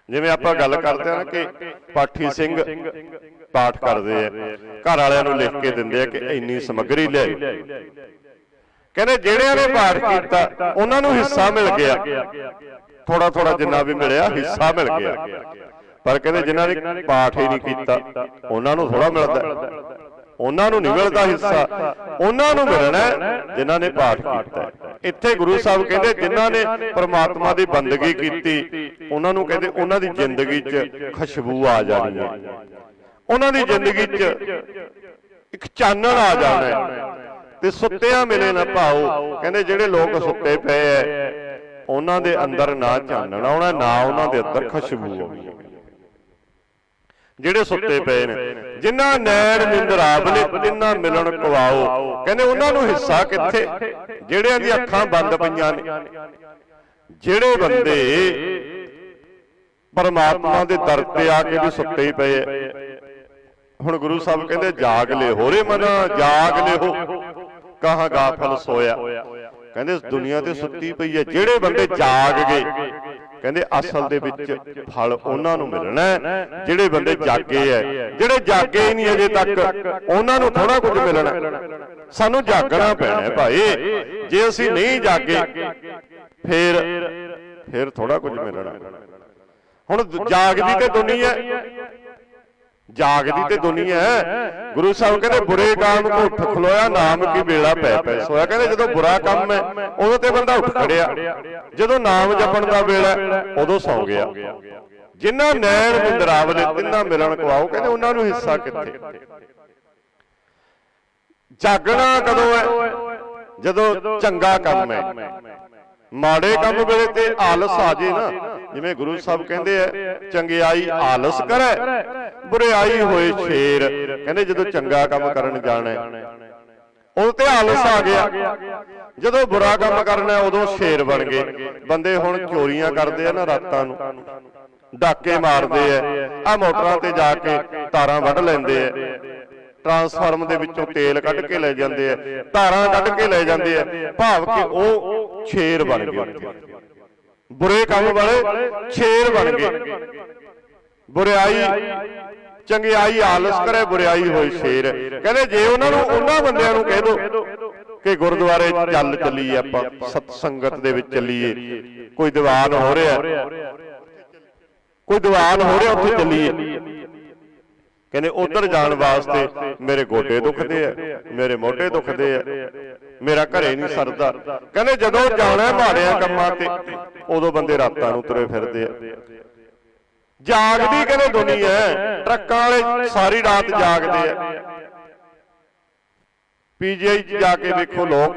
ਜਿਵੇਂ ਆਪਾਂ ਗੱਲ ਕਰਦੇ ਹਾਂ ਨਾ ਕਿ ਪਾਠੀ ਸਿੰਘ ਪਾਠ ਕਰਦੇ ਆ। ਘਰ ਵਾਲਿਆਂ ਨੂੰ ਲਿਖ ਕੇ ਦਿੰਦੇ ਆ ਕਿ ਇੰਨੀ ਸਮੱਗਰੀ ਲੈ ਕਹਿੰਦੇ ਜਿਹੜਿਆਂ ਨੇ ਪਾਠ ਕੀਤਾ ਉਹਨਾਂ ਨੂੰ ਹਿੱਸਾ ਮਿਲ ਗਿਆ। ਥੋੜਾ ਥੋੜਾ ਜਿੰਨਾ ਵੀ ਮਿਲਿਆ ਹਿੱਸਾ ਮਿਲ ਗਿਆ। ਪਰ ਕਹਿੰਦੇ ਜਿਨ੍ਹਾਂ ਨੇ ਪਾਠ ਹੀ ਨਹੀਂ ਕੀਤਾ ਉਹਨਾਂ ਨੂੰ ਥੋੜਾ ਮਿਲਦਾ ਉਹਨਾਂ ਨੂੰ ਨਹੀਂ ਮਿਲਦਾ ਹਿੱਸਾ। ਉਹਨਾਂ ਨੂੰ ਮਿਲਣਾ ਜਿਨ੍ਹਾਂ ਨੇ ਪਾਠ ਕੀਤਾ ਇੱਥੇ ਗੁਰੂ ਸਾਹਿਬ ਕਹਿੰਦੇ ਜਿਨ੍ਹਾਂ ਨੇ ਪ੍ਰਮਾਤਮਾ ਦੀ ਬੰਦਗੀ ਕੀਤੀ ਉਹਨਾਂ ਨੂੰ ਕਹਿੰਦੇ ਉਹਨਾਂ ਦੀ ਜ਼ਿੰਦਗੀ 'ਚ ਖੁਸ਼ਬੂ ਆ ਜਾਣੀ ਹੈ। ਉਹਨਾਂ ਦੀ ਜ਼ਿੰਦਗੀ 'ਚ ਇੱਕ ਚਾਨਣ ਆ ਜਾਣਾ ਹੈ। ਤੇ ਸੁੱਤਿਆਂ ਮਿਲੇ ਨਾ ਭਾਉ ਕਹਿੰਦੇ ਜਿਹੜੇ ਲੋਕ ਸੁੱਤੇ ਪਏ ਐ ਉਹਨਾਂ ਦੇ ਅੰਦਰ ਨਾ ਚਾਨਣ ਆਉਣਾ ਨਾ ਉਹਨਾਂ ਦੇ ਅੰਦਰ ਖੁਸ਼ਬੂ ਆਉਣੀ ਜਿਹੜੇ ਸੁੱਤੇ ਪਏ ਨੇ ਜਿਨ੍ਹਾਂ ਨੈਣ ਨਿੰਦਰਾਵਲੇ ਤਿੰਨਾਂ ਮਿਲਣ ਕਵਾਓ। ਕਹਿੰਦੇ ਉਹਨਾਂ ਨੂੰ ਹਿੱਸਾ ਕਿੱਥੇ? ਜਿਹੜਿਆਂ ਦੀ ਅੱਖਾਂ ਬੰਦ ਪਈਆਂ ਨੇ। ਜਿਹੜੇ ਬੰਦੇ ਪਰਮਾਤਮਾ ਦੇ ਦਰ ਤੇ ਆ ਕੇ ਵੀ ਸੁੱਤੇ ਹੀ ਪਏ ਹੁਣ ਗੁਰੂ ਸਾਹਿਬ ਕਹਿੰਦੇ ਜਾਗ ਲੈ ਹੋਰੇ ਮਨ ਜਾਗ ਲੈ ਹੋ। ਕਹਾਂ ਗਾਫਲ ਸੋਇਆ? ਕਹਿੰਦੇ ਦੁਨੀਆ ਤੇ ਸੁੱਤੀ ਪਈ ਹੈ ਜਿਹੜੇ ਬੰਦੇ ਜਾਗ ਗਏ ਕਹਿੰਦੇ ਅਸਲ ਦੇ ਵਿੱਚ ਫਲ ਉਹਨਾਂ ਨੂੰ ਮਿਲਣਾ ਹੈ। ਜਿਹੜੇ ਬੰਦੇ ਜਾਗੇ ਐ ਜਿਹੜੇ ਜਾਗੇ ਹੀ ਨਹੀਂ ਅਜੇ ਤੱਕ ਉਹਨਾਂ ਨੂੰ ਥੋੜਾ ਕੁਝ ਮਿਲਣਾ ਸਾਨੂੰ ਜਾਗਣਾ ਪੈਣਾ ਭਾਈ। ਜੇ ਅਸੀਂ ਨਹੀਂ ਜਾਗੇ ਫਿਰ ਫਿਰ ਥੋੜਾ ਕੁਝ ਮਿਲਣਾ। ਹੁਣ ਜਾਗਦੀ ਤੇ ਦੁਨੀਆ ਜਾਗਦੀ ਤੇ ਦੁਨੀਆ ਹੈ। ਗੁਰੂ ਸਾਹਿਬ ਕਹਿੰਦੇ ਬੁਰੇ ਕੰਮ ਕੋ ਉੱਠ ਖਲੋਇਆ ਨਾਮ ਕੀ ਵੇਲਾ ਪੈ ਪੈ ਸੋਇਆ ਕਹਿੰਦੇ ਜਦੋਂ ਬੁਰਾ ਕੰਮ ਹੈ ਉਦੋਂ ਤੇ ਬੰਦਾ ਉੱਠ ਖੜਿਆ। ਜਦੋਂ ਨਾਮ ਜਪਣ ਦਾ ਵੇਲਾ ਉਦੋਂ ਸੌ ਗਿਆ। ਜਿਨ੍ਹਾਂ ਨੈਣ ਬਿੰਦਰਾਵਲੇ ਤਿੰਨਾਂ ਮਿਲਣ ਕਵਾਓ ਕਹਿੰਦੇ ਉਹਨਾਂ ਨੂੰ ਹਿੱਸਾ ਕਿੱਥੇ? ਜਾਗਣਾ ਕਦੋਂ ਹੈ। ਜਦੋਂ ਚੰਗਾ ਕੰਮ ਹੈ। ਮਾੜੇ ਕੰਮ ਵੇਲੇ ਤੇ ਆਲਸ ਆ ਜੇ ਨਾ। ਜਿਵੇਂ ਗੁਰੂ ਸਾਹਿਬ ਕਹਿੰਦੇ ਆ ਚੰਗਿਆਈ ਆਲਸ ਕਰੇ ਬੁਰਿਆਈ ਹੋਏ ਸ਼ੇਰ। ਕਹਿੰਦੇ ਜਦੋਂ ਚੰਗਾ ਕੰਮ ਕਰਨ ਜਾਣਾ ਉਹ ਤੇ ਆਲਸ ਆ ਗਿਆ। ਜਦੋਂ ਬੁਰਾ ਕੰਮ ਕਰਨਾ ਉਦੋਂ ਸ਼ੇਰ ਬਣ ਗਏ। ਬੰਦੇ ਹੁਣ ਚੋਰੀਆਂ ਕਰਦੇ ਆ ਨਾ ਰਾਤਾਂ ਨੂੰ। ਡਾਕੇ ਮਾਰਦੇ ਆ ਆ। ਮੋਟਰਾਂ ਤੇ ਜਾ ਕੇ ਤਾਰਾਂ ਵੱਢ ਲੈਂਦੇ ਆ। ਟਰਾਂਸਫਾਰਮ ਦੇ ਵਿੱਚੋਂ ਤੇਲ ਕੱਢ ਕੇ ਲੈ ਜਾਂਦੇ ਆ, ਧਾਰਾਂ ਕੱਢ ਕੇ ਲੈ ਜਾਂਦੇ ਆ, ਭਾਵ ਕਿ ਉਹ ਸ਼ੇਰ ਬਣ ਗਏ। ਬੁਰੇ ਕੰਮ ਵਾਲੇ ਸ਼ੇਰ ਬਣ ਗਏ। ਬੁਰਿਆਈ, ਚੰਗਿਆਈ ਆਲਸ ਕਰੇ, ਬੁਰਿਆਈ ਹੋਈ ਸ਼ੇਰ ਕਹਿੰਦੇ ਜੇ ਉਹਨਾਂ ਨੂੰ, ਉਹਨਾਂ ਬੰਦਿਆਂ ਨੂੰ ਕਹਿ ਦੋ ਕਿ ਗੁਰਦੁਆਰੇ ਚੱਲ ਚੱਲੀਏ ਆਪਾਂ ਸਤ ਸੰਗਤ ਦੇ ਵਿੱਚ ਚੱਲੀਏ। ਕੋਈ ਦੀਵਾਨ ਹੋ ਰਿਹਾ। ਕੋਈ ਦੀਵਾਨ ਹੋ ਰਿਹਾ, ਉੱਥੇ ਚੱਲੀਏ। ਕਹਿੰਦੇ ਉਧਰ ਜਾਣ ਵਾਸਤੇ ਮੇਰੇ ਗੋਡੇ ਦੁਖਦੇ ਆ ਮੇਰੇ ਮੋਢੇ ਦੁਖਦੇ ਆ ਮੇਰਾ ਘਰੇ ਨਹੀਂ ਸਰਦਾ। ਕਹਿੰਦੇ ਜਦੋਂ ਜਾਣਾ ਮਾੜਿਆਂ ਕੰਮਾਂ ਤੇ ਉਦੋਂ ਬੰਦੇ ਰਾਤਾਂ ਨੂੰ ਤੁਰੇ ਫਿਰਦੇ ਆ। ਜਾਗਦੀ ਕਹਿੰਦੇ ਦੁਨੀਆ ਹੈ। ਟਰੱਕਾਂ ਵਾਲੇ ਸਾਰੀ ਰਾਤ ਜਾਗਦੇ ਆ। ਪੀਜੀਆਈ 'ਚ ਜਾ ਕੇ ਵੇਖੋ ਲੋਕ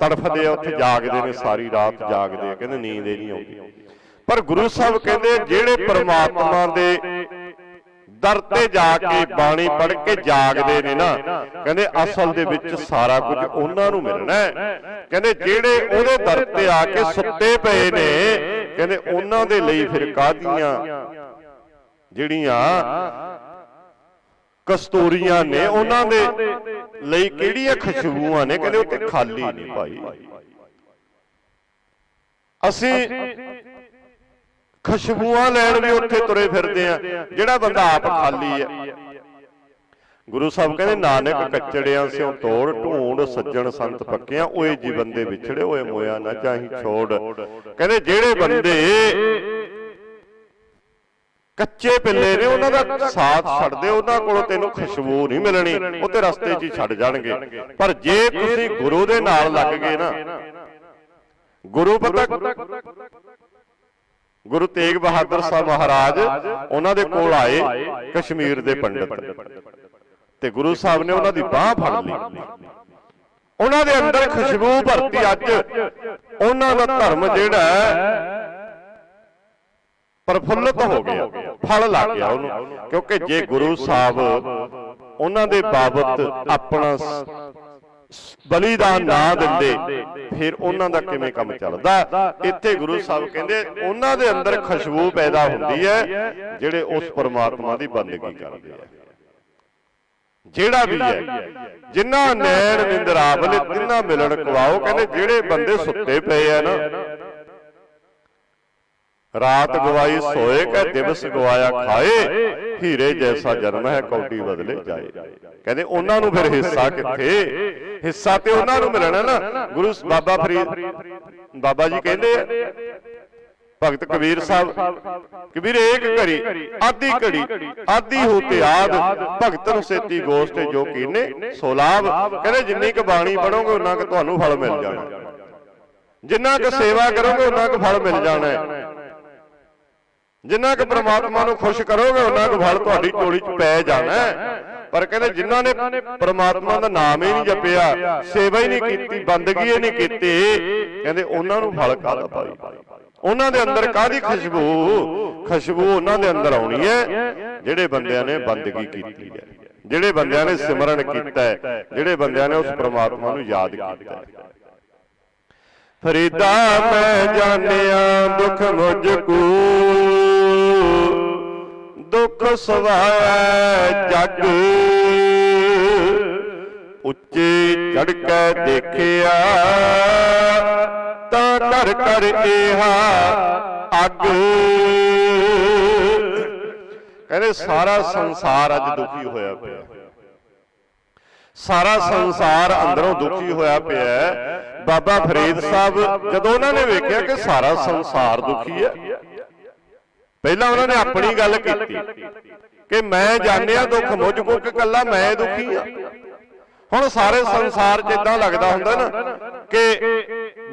ਤੜਫਦੇ ਆ ਉੱਥੇ ਜਾਗਦੇ ਨੇ ਸਾਰੀ ਰਾਤ ਜਾਗਦੇ ਆ। ਕਹਿੰਦੇ ਨੀਂਦ ਹੀ ਨਹੀਂ ਆਉਂਦੀ। ਪਰ ਗੁਰੂ ਸਾਹਿਬ ਕਹਿੰਦੇ ਜਿਹੜੇ ਪ੍ਰਮਾਤਮਾ ਦੇ ਦਰ ਤੇ ਜਾ ਕੇ ਬਾਣੀ ਪੜ੍ਹ ਕੇ ਜਾਗਦੇ ਨੇ ਨਾ। ਕਹਿੰਦੇ ਅਸਲ ਦੇ ਵਿੱਚ ਸਾਰਾ ਕੁਝ ਉਹਨਾਂ ਨੂੰ ਮਿਲਣਾ ਹੈ। ਕਹਿੰਦੇ ਜਿਹੜੇ ਉਹਦੇ ਦਰ ਤੇ ਆ ਕੇ ਸੁੱਤੇ ਪਏ ਨੇ ਕਹਿੰਦੇ ਉਹਨਾਂ ਦੇ ਲਈ ਫਿਰ ਕਾਦੀਆਂ ਜਿਹੜੀਆਂ ਕਸਤੂਰੀਆਂ ਨੇ ਉਹਨਾਂ ਦੇ ਲਈ ਕਿਹੜੀਆਂ ਖੁਸ਼ਬੂਆਂ ਨੇ? ਕਹਿੰਦੇ ਉੱਤੇ ਖਾਲੀ ਨਹੀਂ ਭਾਈ। ਅਸੀਂ ਖੁਸ਼ਬੂਆਂ ਲੈਣ ਵੀ ਉੱਥੇ ਤੁਰੇ ਫਿਰਦੇ ਆ। ਜਿਹੜਾ ਬੰਦਾ ਆਪ ਖਾਲੀ ਹੈ ਗੁਰੂ ਸਾਹਿਬ ਕਹਿੰਦੇ ਨਾਨਕ ਕੱਚੜਿਆਂ ਸਿਓ ਤੋੜ ਢੂੰਡ ਸੱਜਣ ਸੰਤ ਪੱਕਿਆਂ ਓਏ ਜੀ ਬੰਦੇ ਵਿਛੜੇ ਓਏ ਮੋਇਆ ਨਾ ਚਾਹੀ ਛੋੜ। ਕਹਿੰਦੇ ਜਿਹੜੇ ਬੰਦੇ ਕੱਚੇ ਪਿੱਲੇ ਨੇ ਉਹਨਾਂ ਦਾ ਸਾਥ ਛੱਡਦੇ ਉਹਨਾਂ ਕੋਲੋਂ ਤੈਨੂੰ ਖੁਸ਼ਬੂ ਨਹੀਂ ਮਿਲਣੀ। ਉਹ ਤੇ ਰਸਤੇ 'ਚ ਹੀ ਛੱਡ ਜਾਣਗੇ। ਪਰ ਜੇ ਤੁਸੀਂ ਗੁਰੂ ਦੇ ਨਾਲ ਲੱਗ ਗਏ ਨਾ ਗੁਰੂ ਪਤਾ ਗੁਰੂ ਤੇਗ ਬਹਾਦਰ ਸਾਹਿਬ ਮਹਾਰਾਜ ਉਹਨਾਂ ਦੇ ਕੋਲ ਆਏ ਕਸ਼ਮੀਰ ਦੇ ਪੰਡਤ। ਤੇ ਗੁਰੂ ਸਾਹਿਬ ਨੇ ਉਹਨਾਂ ਦੀ ਬਾਹ ਫੜ ਲਈ। ਉਹਨਾਂ ਦੇ ਅੰਦਰ ਖੁਸ਼ਬੂ ਭਰਤੀ ਅੱਜ। ਉਹਨਾਂ ਦਾ ਧਰਮ ਜਿਹੜਾ ਹੈ ਹੋ ਗਿਆ, ਫਲ ਲੱਗ ਗਿਆ ਉਹਨੂੰ। ਕਿਉਂਕਿ ਜੇ ਗੁਰੂ ਸਾਹਿਬ ਉਹਨਾਂ ਦੇ ਬਾਬਤ ਆਪਣਾ ਬਲੀਦਾਨ ਨਾ ਦਿੰਦੇ ਫਿਰ ਉਹਨਾਂ ਦਾ ਕਿਵੇਂ ਕੰਮ ਚੱਲਦਾ? ਇੱਥੇ ਗੁਰੂ ਸਾਹਿਬ ਕਹਿੰਦੇ ਉਹਨਾਂ ਦੇ ਅੰਦਰ ਖੁਸ਼ਬੂ ਪੈਦਾ ਹੁੰਦੀ ਹੈ ਜਿਹੜੇ ਉਸ ਪਰਮਾਤਮਾ ਦੀ ਬੰਦਗੀ ਕਰਦੇ ਆ। ਜਿਹੜਾ ਵੀ ਹੈ। ਜਿਨ੍ਹਾਂ ਨੈਣ ਨਿੰਦਰਾਵਲੇ ਤਿੰਨਾ ਮਿਲਣ ਕਵਾਓ ਕਹਿੰਦੇ ਜਿਹੜੇ ਬੰਦੇ ਸੁੱਤੇ ਪਏ ਆ ਨਾ ਰਾਤ ਗਵਾਈ ਸੋਏ ਕੈ ਦਿਵਸ ਗਵਾਇਆ ਖਾਏ ਹੀਰੇ ਜੈਸਾ ਜਨਮ ਹੈ ਕੌਡੀ ਬਦਲੇ ਜਾਏ। ਕਹਿੰਦੇ ਉਹਨਾਂ ਨੂੰ ਫਿਰ ਹਿੱਸਾ ਕਿੱਥੇ? ਹਿੱਸਾ ਤੇ ਉਹਨਾਂ ਨੂੰ ਮਿਲਣਾ ਨਾ ਗੁਰੂ ਬਾਬਾ ਫਰੀਦ। ਬਾਬਾ ਜੀ ਕਹਿੰਦੇ ਭਗਤ ਕਬੀਰ ਸਾਹਿਬ ਕਬੀਰ ਏਕ ਘੜੀ ਆਦੀ ਘੜੀ ਆਦੀ ਹੋਤੇ ਆਦ। ਭਗਤ ਨੂੰ ਸੇਤੀ ਗੋਸ਼ਟ ਜੋ ਕੀਨੇ ਸੋ ਲਾਭ। ਕਹਿੰਦੇ ਜਿੰਨੀ ਕੁ ਬਾਣੀ ਪੜੋਗੇ ਉਹਨਾਂ ਕੁ ਤੁਹਾਨੂੰ ਫਲ ਮਿਲ ਜਾਣਾ। ਜਿੰਨਾ ਕੁ ਸੇਵਾ ਕਰੋਗੇ ਉਹਨਾਂ ਕੁ ਫਲ ਮਿਲ ਜਾਣਾ। ਹੈ ਜਿੰਨਾ ਕੁ ਪ੍ਰਮਾਤਮਾ ਨੂੰ ਖੁਸ਼ ਕਰੋਗੇ ਉਹਨਾਂ ਕੁ ਫਲ ਤੁਹਾਡੀ ਝੋਲੀ 'ਚ ਪੈ ਜਾਣਾ ਪਰ ਕਹਿੰਦੇ ਜਿਨ੍ਹਾਂ ਨੇ ਪ੍ਰਮਾਤਮਾ ਦਾ ਨਾਮ ਹੀ ਨਹੀਂ ਜਪਿਆ, ਸੇਵਾ ਹੀ ਨਹੀਂ ਕੀਤੀ, ਬੰਦਗੀ ਹੀ ਨਹੀਂ ਕੀਤੀ, ਕਹਿੰਦੇ ਉਹਨਾਂ ਨੂੰ ਫਲ ਕਾਹਦਾ ਪਾਈ ਉਹਨਾਂ ਦੇ ਅੰਦਰ ਕਾਹਦੀ ਖੁਸ਼ਬੂ? ਖੁਸ਼ਬੂ ਉਹਨਾਂ ਦੇ ਅੰਦਰ ਆਉਣੀ ਹੈ, ਜਿਹੜੇ ਬੰਦਿਆਂ ਨੇ ਬੰਦਗੀ ਕੀਤੀ ਹੈ, ਜਿਹੜੇ ਬੰਦਿਆਂ ਨੇ ਸਿਮਰਨ ਕੀਤਾ ਹੈ, ਜਿਹੜੇ ਬੰਦਿਆਂ ਨੇ ਉਸ ਪ੍ਰਮਾਤਮਾ ਨੂੰ ਯਾਦ ਕੀਤਾ ਹੈ। ਫਰੀਦਾ ਮੈਂ ਜਾਣਿਆ ਦੁੱਖ ਮੁਝ ਕੋ। ਦੁਖ ਸਵਾਇ ਜਗ। ਉੱਚੇ ਚੜ ਕੇ ਦੇਖਿਆ ਤਾਂ ਕਰ ਕਰ ਇਹਾ ਅੱਗ। ਕਹਿੰਦੇ ਸਾਰਾ ਸੰਸਾਰ ਅੱਜ ਦੁਖੀ ਹੋਇਆ ਪਿਆ। ਸਾਰਾ ਸੰਸਾਰ ਅੰਦਰੋਂ ਦੁਖੀ ਹੋਇਆ ਪਿਆ। ਬਾਬਾ ਫਰੀਦ ਸਾਹਿਬ, ਜਦੋਂ ਉਹਨਾਂ ਨੇ ਵੇਖਿਆ ਕਿ ਸਾਰਾ ਸੰਸਾਰ ਦੁਖੀ ਹੈ, ਪਹਿਲਾਂ ਉਹਨਾਂ ਨੇ ਆਪਣੀ ਗੱਲ ਕੀਤੀ ਕਿ ਮੈਂ ਜਾਣਿਆ ਦੁੱਖ ਮੁਝ ਕੋ ਕਿ ਕੱਲਾ ਮੈਂ ਦੁਖੀ ਆ ਹੁਣ ਸਾਰੇ ਸੰਸਾਰ 'ਚ ਇਦਾਂ ਲੱਗਦਾ ਹੁੰਦਾ ਨਾ ਕਿ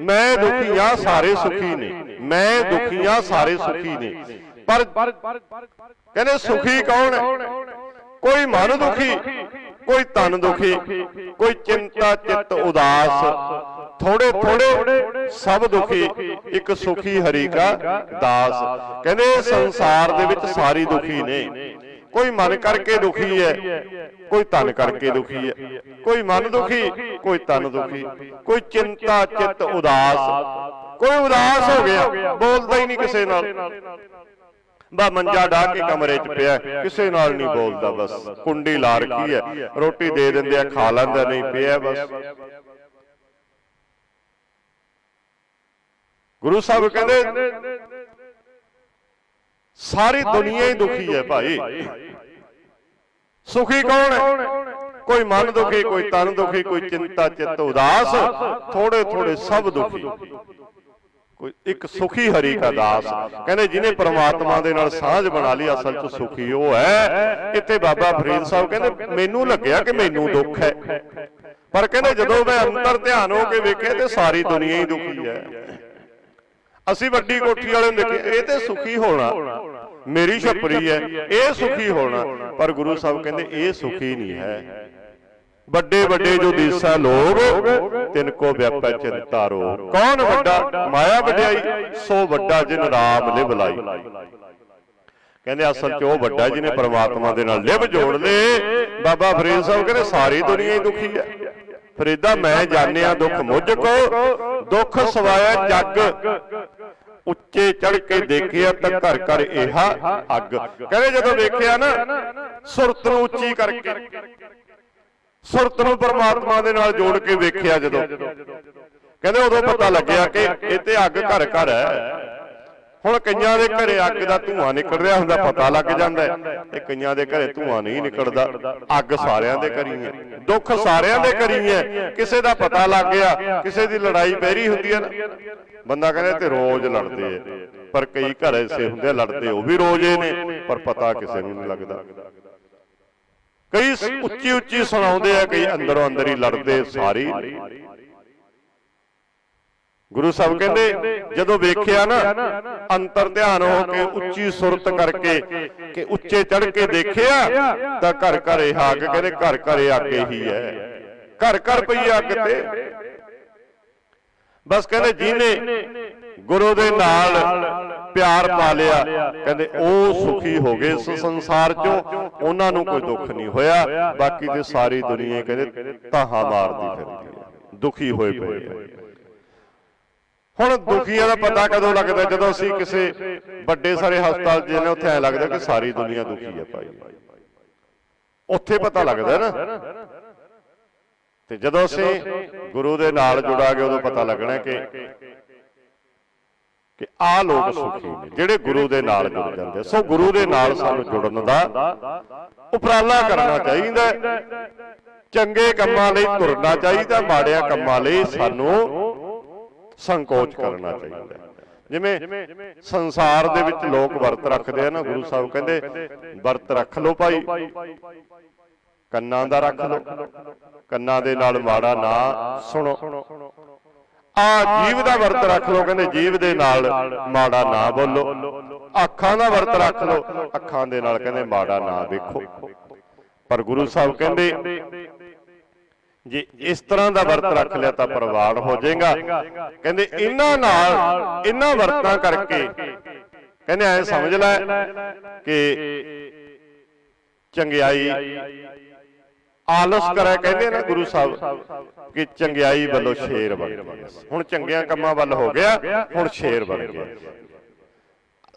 ਮੈਂ ਦੁਖੀ ਆ ਸਾਰੇ ਸੁਖੀ ਨੇ। ਮੈਂ ਦੁਖੀ ਆ ਸਾਰੇ ਸੁਖੀ ਨੇ। ਪਰ ਕਹਿੰਦੇ ਸੁਖੀ ਕੌਣ ਹੈ? ਕੋਈ ਮਨ ਦੁਖੀ ਕੋਈ ਤਨ ਦੁਖੀ, ਕੋਈ ਚਿੰਤਾ, ਚਿੱਤ ਉਦਾਸ, ਥੋੜੇ ਥੋੜੇ ਸਭ ਦੁਖੀ, ਇੱਕ ਸੁਖੀ ਹਰੀ ਕਾ ਦਾਸ। ਕਹਿੰਦੇ ਸੰਸਾਰ ਦੇ ਵਿੱਚ ਸਾਰੀ ਦੁਖੀ ਨੇ। ਕੋਈ ਮਨ ਕਰਕੇ ਦੁਖੀ ਹੈ, ਕੋਈ ਤਨ ਕਰਕੇ ਦੁਖੀ ਹੈ। ਕੋਈ ਮਨ ਦੁਖੀ, ਕੋਈ ਤਨ ਦੁਖੀ। ਕੋਈ ਚਿੰਤਾ, ਚਿੱਤ ਉਦਾਸ। ਕੋਈ ਉਦਾਸ ਹੋ ਗਿਆ, ਬੋਲਦਾ ਹੀ ਨਹੀਂ ਕਿਸੇ ਨਾਲ। ਬਾ ਮੰਜਾ ਢਾ ਕੇ ਕਮਰੇ 'ਚ ਪਿਆ। ਕਿਸੇ ਨਾਲ ਨਹੀਂ ਬੋਲਦਾ ਬਸ। ਕੁੰਡੀ ਲਾ ਰੱਖੀ ਹੈ? ਰੋਟੀ ਦੇ ਦਿੰਦੇ ਆ ਖਾ ਲੈਂਦਾ ਨਹੀਂ ਪਿਆ ਬਸ। ਗੁਰੂ ਸਾਹਿਬ ਕਹਿੰਦੇ ਸਾਰੀ ਦੁਨੀਆ ਹੀ ਦੁਖੀ ਹੈ ਭਾਈ। ਸੁਖੀ ਕੌਣ ਹੈ? ਕੋਈ ਮਨ ਦੁਖੀ ਕੋਈ ਤਨ ਦੁਖੀ ਕੋਈ ਚਿੰਤਾ ਚਿੱਤ ਉਦਾਸ। ਥੋੜੇ ਥੋੜੇ ਸਭ ਦੁਖੀ। ਕੋਈ ਇੱਕ ਸੁਖੀ ਹਰੀ ਕਾ ਦਾਸ। ਕਹਿੰਦੇ ਜਿਹਨੇ ਪ੍ਰਮਾਤਮਾ ਦੇ ਨਾਲ ਸਾਂਝ ਬਣਾ ਲਈ ਅਸਲ 'ਚ ਸੁਖੀ ਉਹ ਹੈ। ਇੱਥੇ ਬਾਬਾ ਫਰੀਦ ਸਾਹਿਬ ਕਹਿੰਦੇ ਮੈਨੂੰ ਲੱਗਿਆ ਕਿ ਮੈਨੂੰ ਦੁੱਖ ਹੈ। ਪਰ ਕਹਿੰਦੇ ਜਦੋਂ ਮੈਂ ਅੰਤਰ ਧਿਆਨ ਹੋ ਕੇ ਵੇਖਿਆ ਤੇ ਸਾਰੀ ਦੁਨੀਆ ਹੀ ਦੁਖੀ ਹੈ। ਅਸੀਂ ਵੱਡੀ ਕੋਠੀ ਵਾਲੇ ਨੂੰ ਦੇਖਿਆ ਇਹ ਤੇ ਸੁਖੀ ਹੋਣਾ। ਮੇਰੀ ਛਪਰੀ ਹੈ ਇਹ ਸੁਖੀ ਹੋਣਾ। ਪਰ ਗੁਰੂ ਸਾਹਿਬ ਕਹਿੰਦੇ ਇਹ ਸੁਖੀ ਨਹੀਂ ਹੈ। ਵੱਡੇ ਵੱਡੇ ਜੋ ਦੀਸਾ ਲੋਗ ਤਿੰਨ ਕੋ ਵਿਆਪੈ ਚਿੰਤਾ ਰੋ। ਕੌਣ ਵੱਡਾ? ਮਾਇਆ ਵਡਿਆਈ ਸੋ ਵੱਡਾ ਜਿਨ ਰਾਮ ਲਿਵ ਲਾਈ। ਕਹਿੰਦੇ ਅਸਲ 'ਚ ਉਹ ਵੱਡਾ ਜਿਹਨੇ ਪ੍ਰਮਾਤਮਾ ਦੇ ਨਾਲ ਲਿਵ ਜੋੜ ਲੇ ਬਾਬਾ ਫਰੀਦ ਸਾਹਿਬ ਕਹਿੰਦੇ ਸਾਰੀ ਦੁਨੀਆ ਹੀ ਦੁਖੀ ਹੈ। ਫਰੀਦਾ ਮੈਂ ਜਾਣਿਆ ਦੁੱਖ ਮੁਝ ਕੋ ਦੁੱਖ ਸਵਾਇਆ ਜੱਗ। ਉੱਚੇ ਚੜ ਕੇ ਦੇਖਿਆ ਤਾਂ ਘਰ ਘਰ ਇਹਾ ਅੱਗ। ਕਹਿੰਦੇ ਜਦੋਂ ਵੇਖਿਆ ਨਾ ਸੁਰਤ ਨੂੰ ਉੱਚੀ ਕਰਕੇ। ਸੁਰਤ ਨੂੰ ਪਰਮਾਤਮਾ ਦੇ ਨਾਲ ਜੋੜ ਕੇ ਵੇਖਿਆ ਜਦੋਂ। ਕਹਿੰਦੇ ਉਦੋਂ ਪਤਾ ਲੱਗਿਆ ਕਿ ਇਹ ਤੇ ਅੱਗ ਘਰ ਘਰ ਹੈ। ਹੁਣ ਕਈਆਂ ਦੇ ਘਰੇ ਅੱਗ ਦਾ ਧੂਆਂ ਨਿਕਲ ਰਿਹਾ ਹੁੰਦਾ, ਪਤਾ ਲੱਗ ਜਾਂਦਾ ਤੇ ਕਈਆਂ ਦੇ ਘਰੇ ਧੂਆਂ ਨਹੀਂ ਨਿਕਲਦਾ। ਅੱਗ ਸਾਰਿਆਂ ਦੇ ਘਰੀ ਹੈ। ਦੁੱਖ ਸਾਰਿਆਂ ਦੇ ਘਰੀ ਹੈ। ਕਿਸੇ ਦਾ ਪਤਾ ਲੱਗ ਗਿਆ, ਕਿਸੇ ਦੀ ਲੜਾਈ ਬਹਿਰੀ ਹੁੰਦੀ ਹੈ ਨਾ। ਬੰਦਾ ਕਹਿੰਦਾ ਤੇ ਰੋਜ਼ ਲੜਦੇ ਆ। ਪਰ ਕਈ ਘਰ ਐਸੇ ਹੁੰਦੇ ਆ, ਲੜਦੇ ਉਹ ਵੀ ਰੋਜ਼ ਨੇ, ਪਰ ਪਤਾ ਕਿਸੇ ਨੂੰ ਨਹੀਂ ਲੱਗਦਾ। ਕਈ ਉੱਚੀ ਉੱਚੀ ਸੁਣਾਉਂਦੇ ਆ ਕਈ ਅੰਦਰੋਂ ਅੰਦਰ ਹੀ ਲੜਦੇ ਸਾਰੀ। ਗੁਰੂ ਸਾਹਿਬ ਕਹਿੰਦੇ ਜਦੋਂ ਵੇਖਿਆ ਨਾ ਅੰਤਰ ਧਿਆਨ ਹੋ ਕੇ ਉੱਚੀ ਸੁਰਤ ਕਰਕੇ ਕਿ ਉੱਚੇ ਚੜ ਕੇ ਦੇਖਿਆ ਤਾਂ ਘਰ ਘਰ ਇਹ ਅੱਗ ਕਹਿੰਦੇ ਘਰ ਘਰ ਇਹ ਅੱਗ ਹੀ। ਹੈ ਘਰ ਘਰ ਪਈ ਅੱਗ ਤੇ। ਬਸ ਕਹਿੰਦੇ ਜਿਹਨੇ ਗੁਰੂ ਦੇ ਨਾਲ ਪਿਆਰ ਪਾ ਲਿਆ। ਕਹਿੰਦੇ ਉਹ ਸੁਖੀ ਹੋ ਗਏ ਇਸ ਸੰਸਾਰ ਚੋਂ। ਉਹਨਾਂ ਨੂੰ ਕੋਈ ਦੁੱਖ ਨਹੀਂ ਹੋਇਆ। ਬਾਕੀ ਤੇ ਸਾਰੀ ਦੁਨੀਆ ਕਹਿੰਦੇ ਤਾਹਾ ਮਾਰਦੀ ਫਿਰਦੀ ਹੈ। ਦੁਖੀ ਹੋਏ ਪਏ ਹੁਣ ਦੁਖੀਆਂ ਦਾ ਪਤਾ ਕਦੋਂ ਲੱਗਦਾ? ਜਦੋਂ ਅਸੀਂ ਕਿਸੇ ਵੱਡੇ ਸਾਰੇ ਹਸਪਤਾਲ ਜਿਹਨੇ ਉੱਥੇ ਐ ਲੱਗਦਾ ਕਿ ਸਾਰੀ ਦੁਨੀਆ ਦੁਖੀ ਹੈ ਭਾਈ। ਉੱਥੇ ਪਤਾ ਲੱਗਦਾ ਨਾ। ਤੇ ਜਦੋਂ ਅਸੀਂ ਗੁਰੂ ਦੇ ਨਾਲ ਜੁੜਾਂਗੇ ਉਦੋਂ ਪਤਾ ਲੱਗਣਾ ਕਿ ਕਿ ਆ ਲੋਕ ਸੁਖੀ ਨੇ ਜਿਹੜੇ ਗੁਰੂ ਦੇ ਨਾਲ ਜੁੜ ਜਾਂਦੇ ਸੋ ਗੁਰੂ ਦੇ ਨਾਲ ਸਾਨੂੰ ਜੁੜਨ ਦਾ ਉਪਰਾਲਾ ਕਰਨਾ ਚਾਹੀਦਾ। ਚੰਗੇ ਕੰਮਾਂ ਲਈ ਤੁਰਨਾ ਚਾਹੀਦਾ ਮਾੜਿਆਂ ਕੰਮਾਂ ਲਈ ਸਾਨੂੰ ਸੰਕੋਚ ਕਰਨਾ ਚਾਹੀਦਾ। ਜਿਵੇਂ ਸੰਸਾਰ ਦੇ ਵਿੱਚ ਲੋਕ ਵਰਤ ਰੱਖਦੇ ਆ ਨਾ ਗੁਰੂ ਸਾਹਿਬ ਕਹਿੰਦੇ ਵਰਤ ਰੱਖ ਲਓ ਭਾਈ। ਕੰਨਾਂ ਦਾ ਰੱਖ ਲਓ। ਕੰਨਾਂ ਦੇ ਨਾਲ ਮਾੜਾ ਨਾ ਸੁਣੋ। ਆ ਜੀਵ ਦਾ ਵਰਤ ਰੱਖ ਲਓ, ਕਹਿੰਦੇ ਜੀਵ ਦੇ ਨਾਲ ਮਾੜਾ ਨਾ ਬੋਲੋ। ਅੱਖਾਂ ਦਾ ਵਰਤ ਰੱਖ ਲਓ, ਅੱਖਾਂ ਦੇ ਨਾਲ ਕਹਿੰਦੇ ਮਾੜਾ ਨਾ ਵੇਖੋ ਪਰ ਗੁਰੂ ਸਾਹਿਬ ਕਹਿੰਦੇ, ਜੇ ਇਸ ਤਰ੍ਹਾਂ ਦਾ ਵਰਤ ਰੱਖ ਲਿਆ ਤਾਂ ਪ੍ਰਵਾਨ ਹੋ ਜਾਏਗਾ। ਕਹਿੰਦੇ ਇਹਨਾਂ ਨਾਲ, ਇਹਨਾਂ ਵਰਤਾਂ ਕਰਕੇ, ਕਹਿੰਦੇ ਐ ਸਮਝ ਲੈ ਕਿ ਚੰਗਿਆਈ ਆਲਸ ਕਰੇ ਕਹਿੰਦੇ ਨਾ ਗੁਰੂ ਸਾਹਿਬ ਕਿ ਚੰਗਿਆਈ ਵੱਲੋਂ ਸ਼ੇਰ ਬਣ ਗਿਆ। ਹੁਣ ਚੰਗਿਆਂ ਕੰਮਾਂ ਵੱਲ ਹੋ ਗਿਆ ਹੁਣ ਸ਼ੇਰ ਬਣ ਗਿਆ।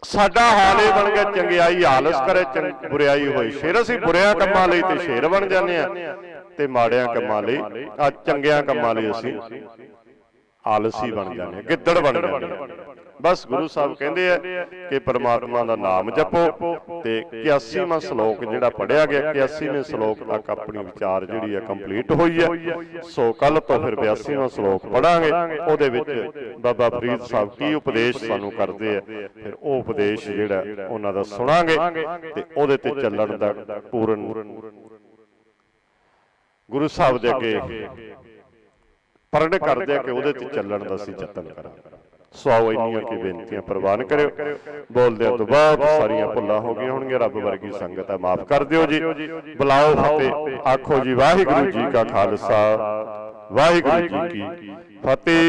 ਸਾਡਾ ਹਾਲ ਇਹ ਬਣ ਗਿਆ ਚੰਗਿਆਈ ਆਲਸ ਕਰੇ ਬੁਰਿਆਈ ਹੋਈ ਸ਼ੇਰ। ਅਸੀਂ ਬੁਰਿਆਂ ਕੰਮਾਂ ਲਈ ਤੇ ਸ਼ੇਰ ਬਣ ਜਾਂਦੇ ਆ ਤੇ ਮਾੜਿਆਂ ਕੰਮਾਂ ਲਈ ਆ ਚੰਗਿਆਂ ਕੰਮਾਂ ਲਈ ਅਸੀਂ ਆਲਸੀ ਬਣ ਜਾਂਦੇ ਆ ਗਿੱਦੜ ਬਣ ਜਾਂਦੇ ਆ। ਬਸ ਗੁਰੂ ਸਾਹਿਬ ਕਹਿੰਦੇ ਆ ਕਿ ਪਰਮਾਤਮਾ ਦਾ ਨਾਮ ਜਪੋ ਤੇ 81ਵਾਂ ਸ਼ਲੋਕ ਜਿਹੜਾ ਪੜਿਆ ਗਿਆ 81ਵੇਂ ਸ਼ਲੋਕ ਤੱਕ ਆਪਣੀ ਵਿਚਾਰ ਜਿਹੜੀ ਹੈ ਕੰਪਲੀਟ ਹੋਈ ਹੈ ਸੋ ਕੱਲ ਤੋਂ ਫਿਰ 82ਵਾਂ ਸ਼ਲੋਕ ਪੜਾਂਗੇ ਉਹਦੇ ਵਿੱਚ ਬਾਬਾ ਫਰੀਦ ਸਾਹਿਬ ਕੀ ਉਪਦੇਸ਼ ਸਾਨੂੰ ਕਰਦੇ ਆ? ਫਿਰ ਉਹ ਉਪਦੇਸ਼ ਜਿਹੜਾ ਉਹਨਾਂ ਦਾ ਸੁਣਾਂਗੇ ਤੇ ਉਹਦੇ ਤੇ ਚੱਲਣ ਦਾ ਪੂਰਨ ਗੁਰੂ ਸਾਹਿਬ ਦੇ ਅੱਗੇ ਪ੍ਰਗਟ ਕਰਦੇ ਆ ਕਿ ਉਹਦੇ ਤੇ ਚੱਲਣ ਦਾ ਅਸੀਂ ਯਤਨ ਕਰਾਂਗੇ ਸੋ ਆਓ ਇੰਨੀਆਂ ਕੀ ਬੇਨਤੀਆਂ ਪ੍ਰਵਾਨ ਕਰਿਓ। ਬੋਲਦਿਆਂ ਤੋਂ ਬਾਅਦ ਸਾਰੀਆਂ ਭੁੱਲਾਂ ਹੋ ਗਈਆਂ ਹੋਣਗੀਆਂ ਰੱਬ ਵਰਗੀ ਸੰਗਤ ਹੈ ਮਾਫ ਕਰ ਦਿਓ ਜੀ। ਬੁਲਾਓ ਫਤਿਹ। ਆਖੋ ਜੀ ਵਾਹਿਗੁਰੂ ਜੀ ਕਾ ਖਾਲਸਾ। ਵਾਹਿਗੁਰੂ ਜੀ ਕੀ ਫਤਿਹ।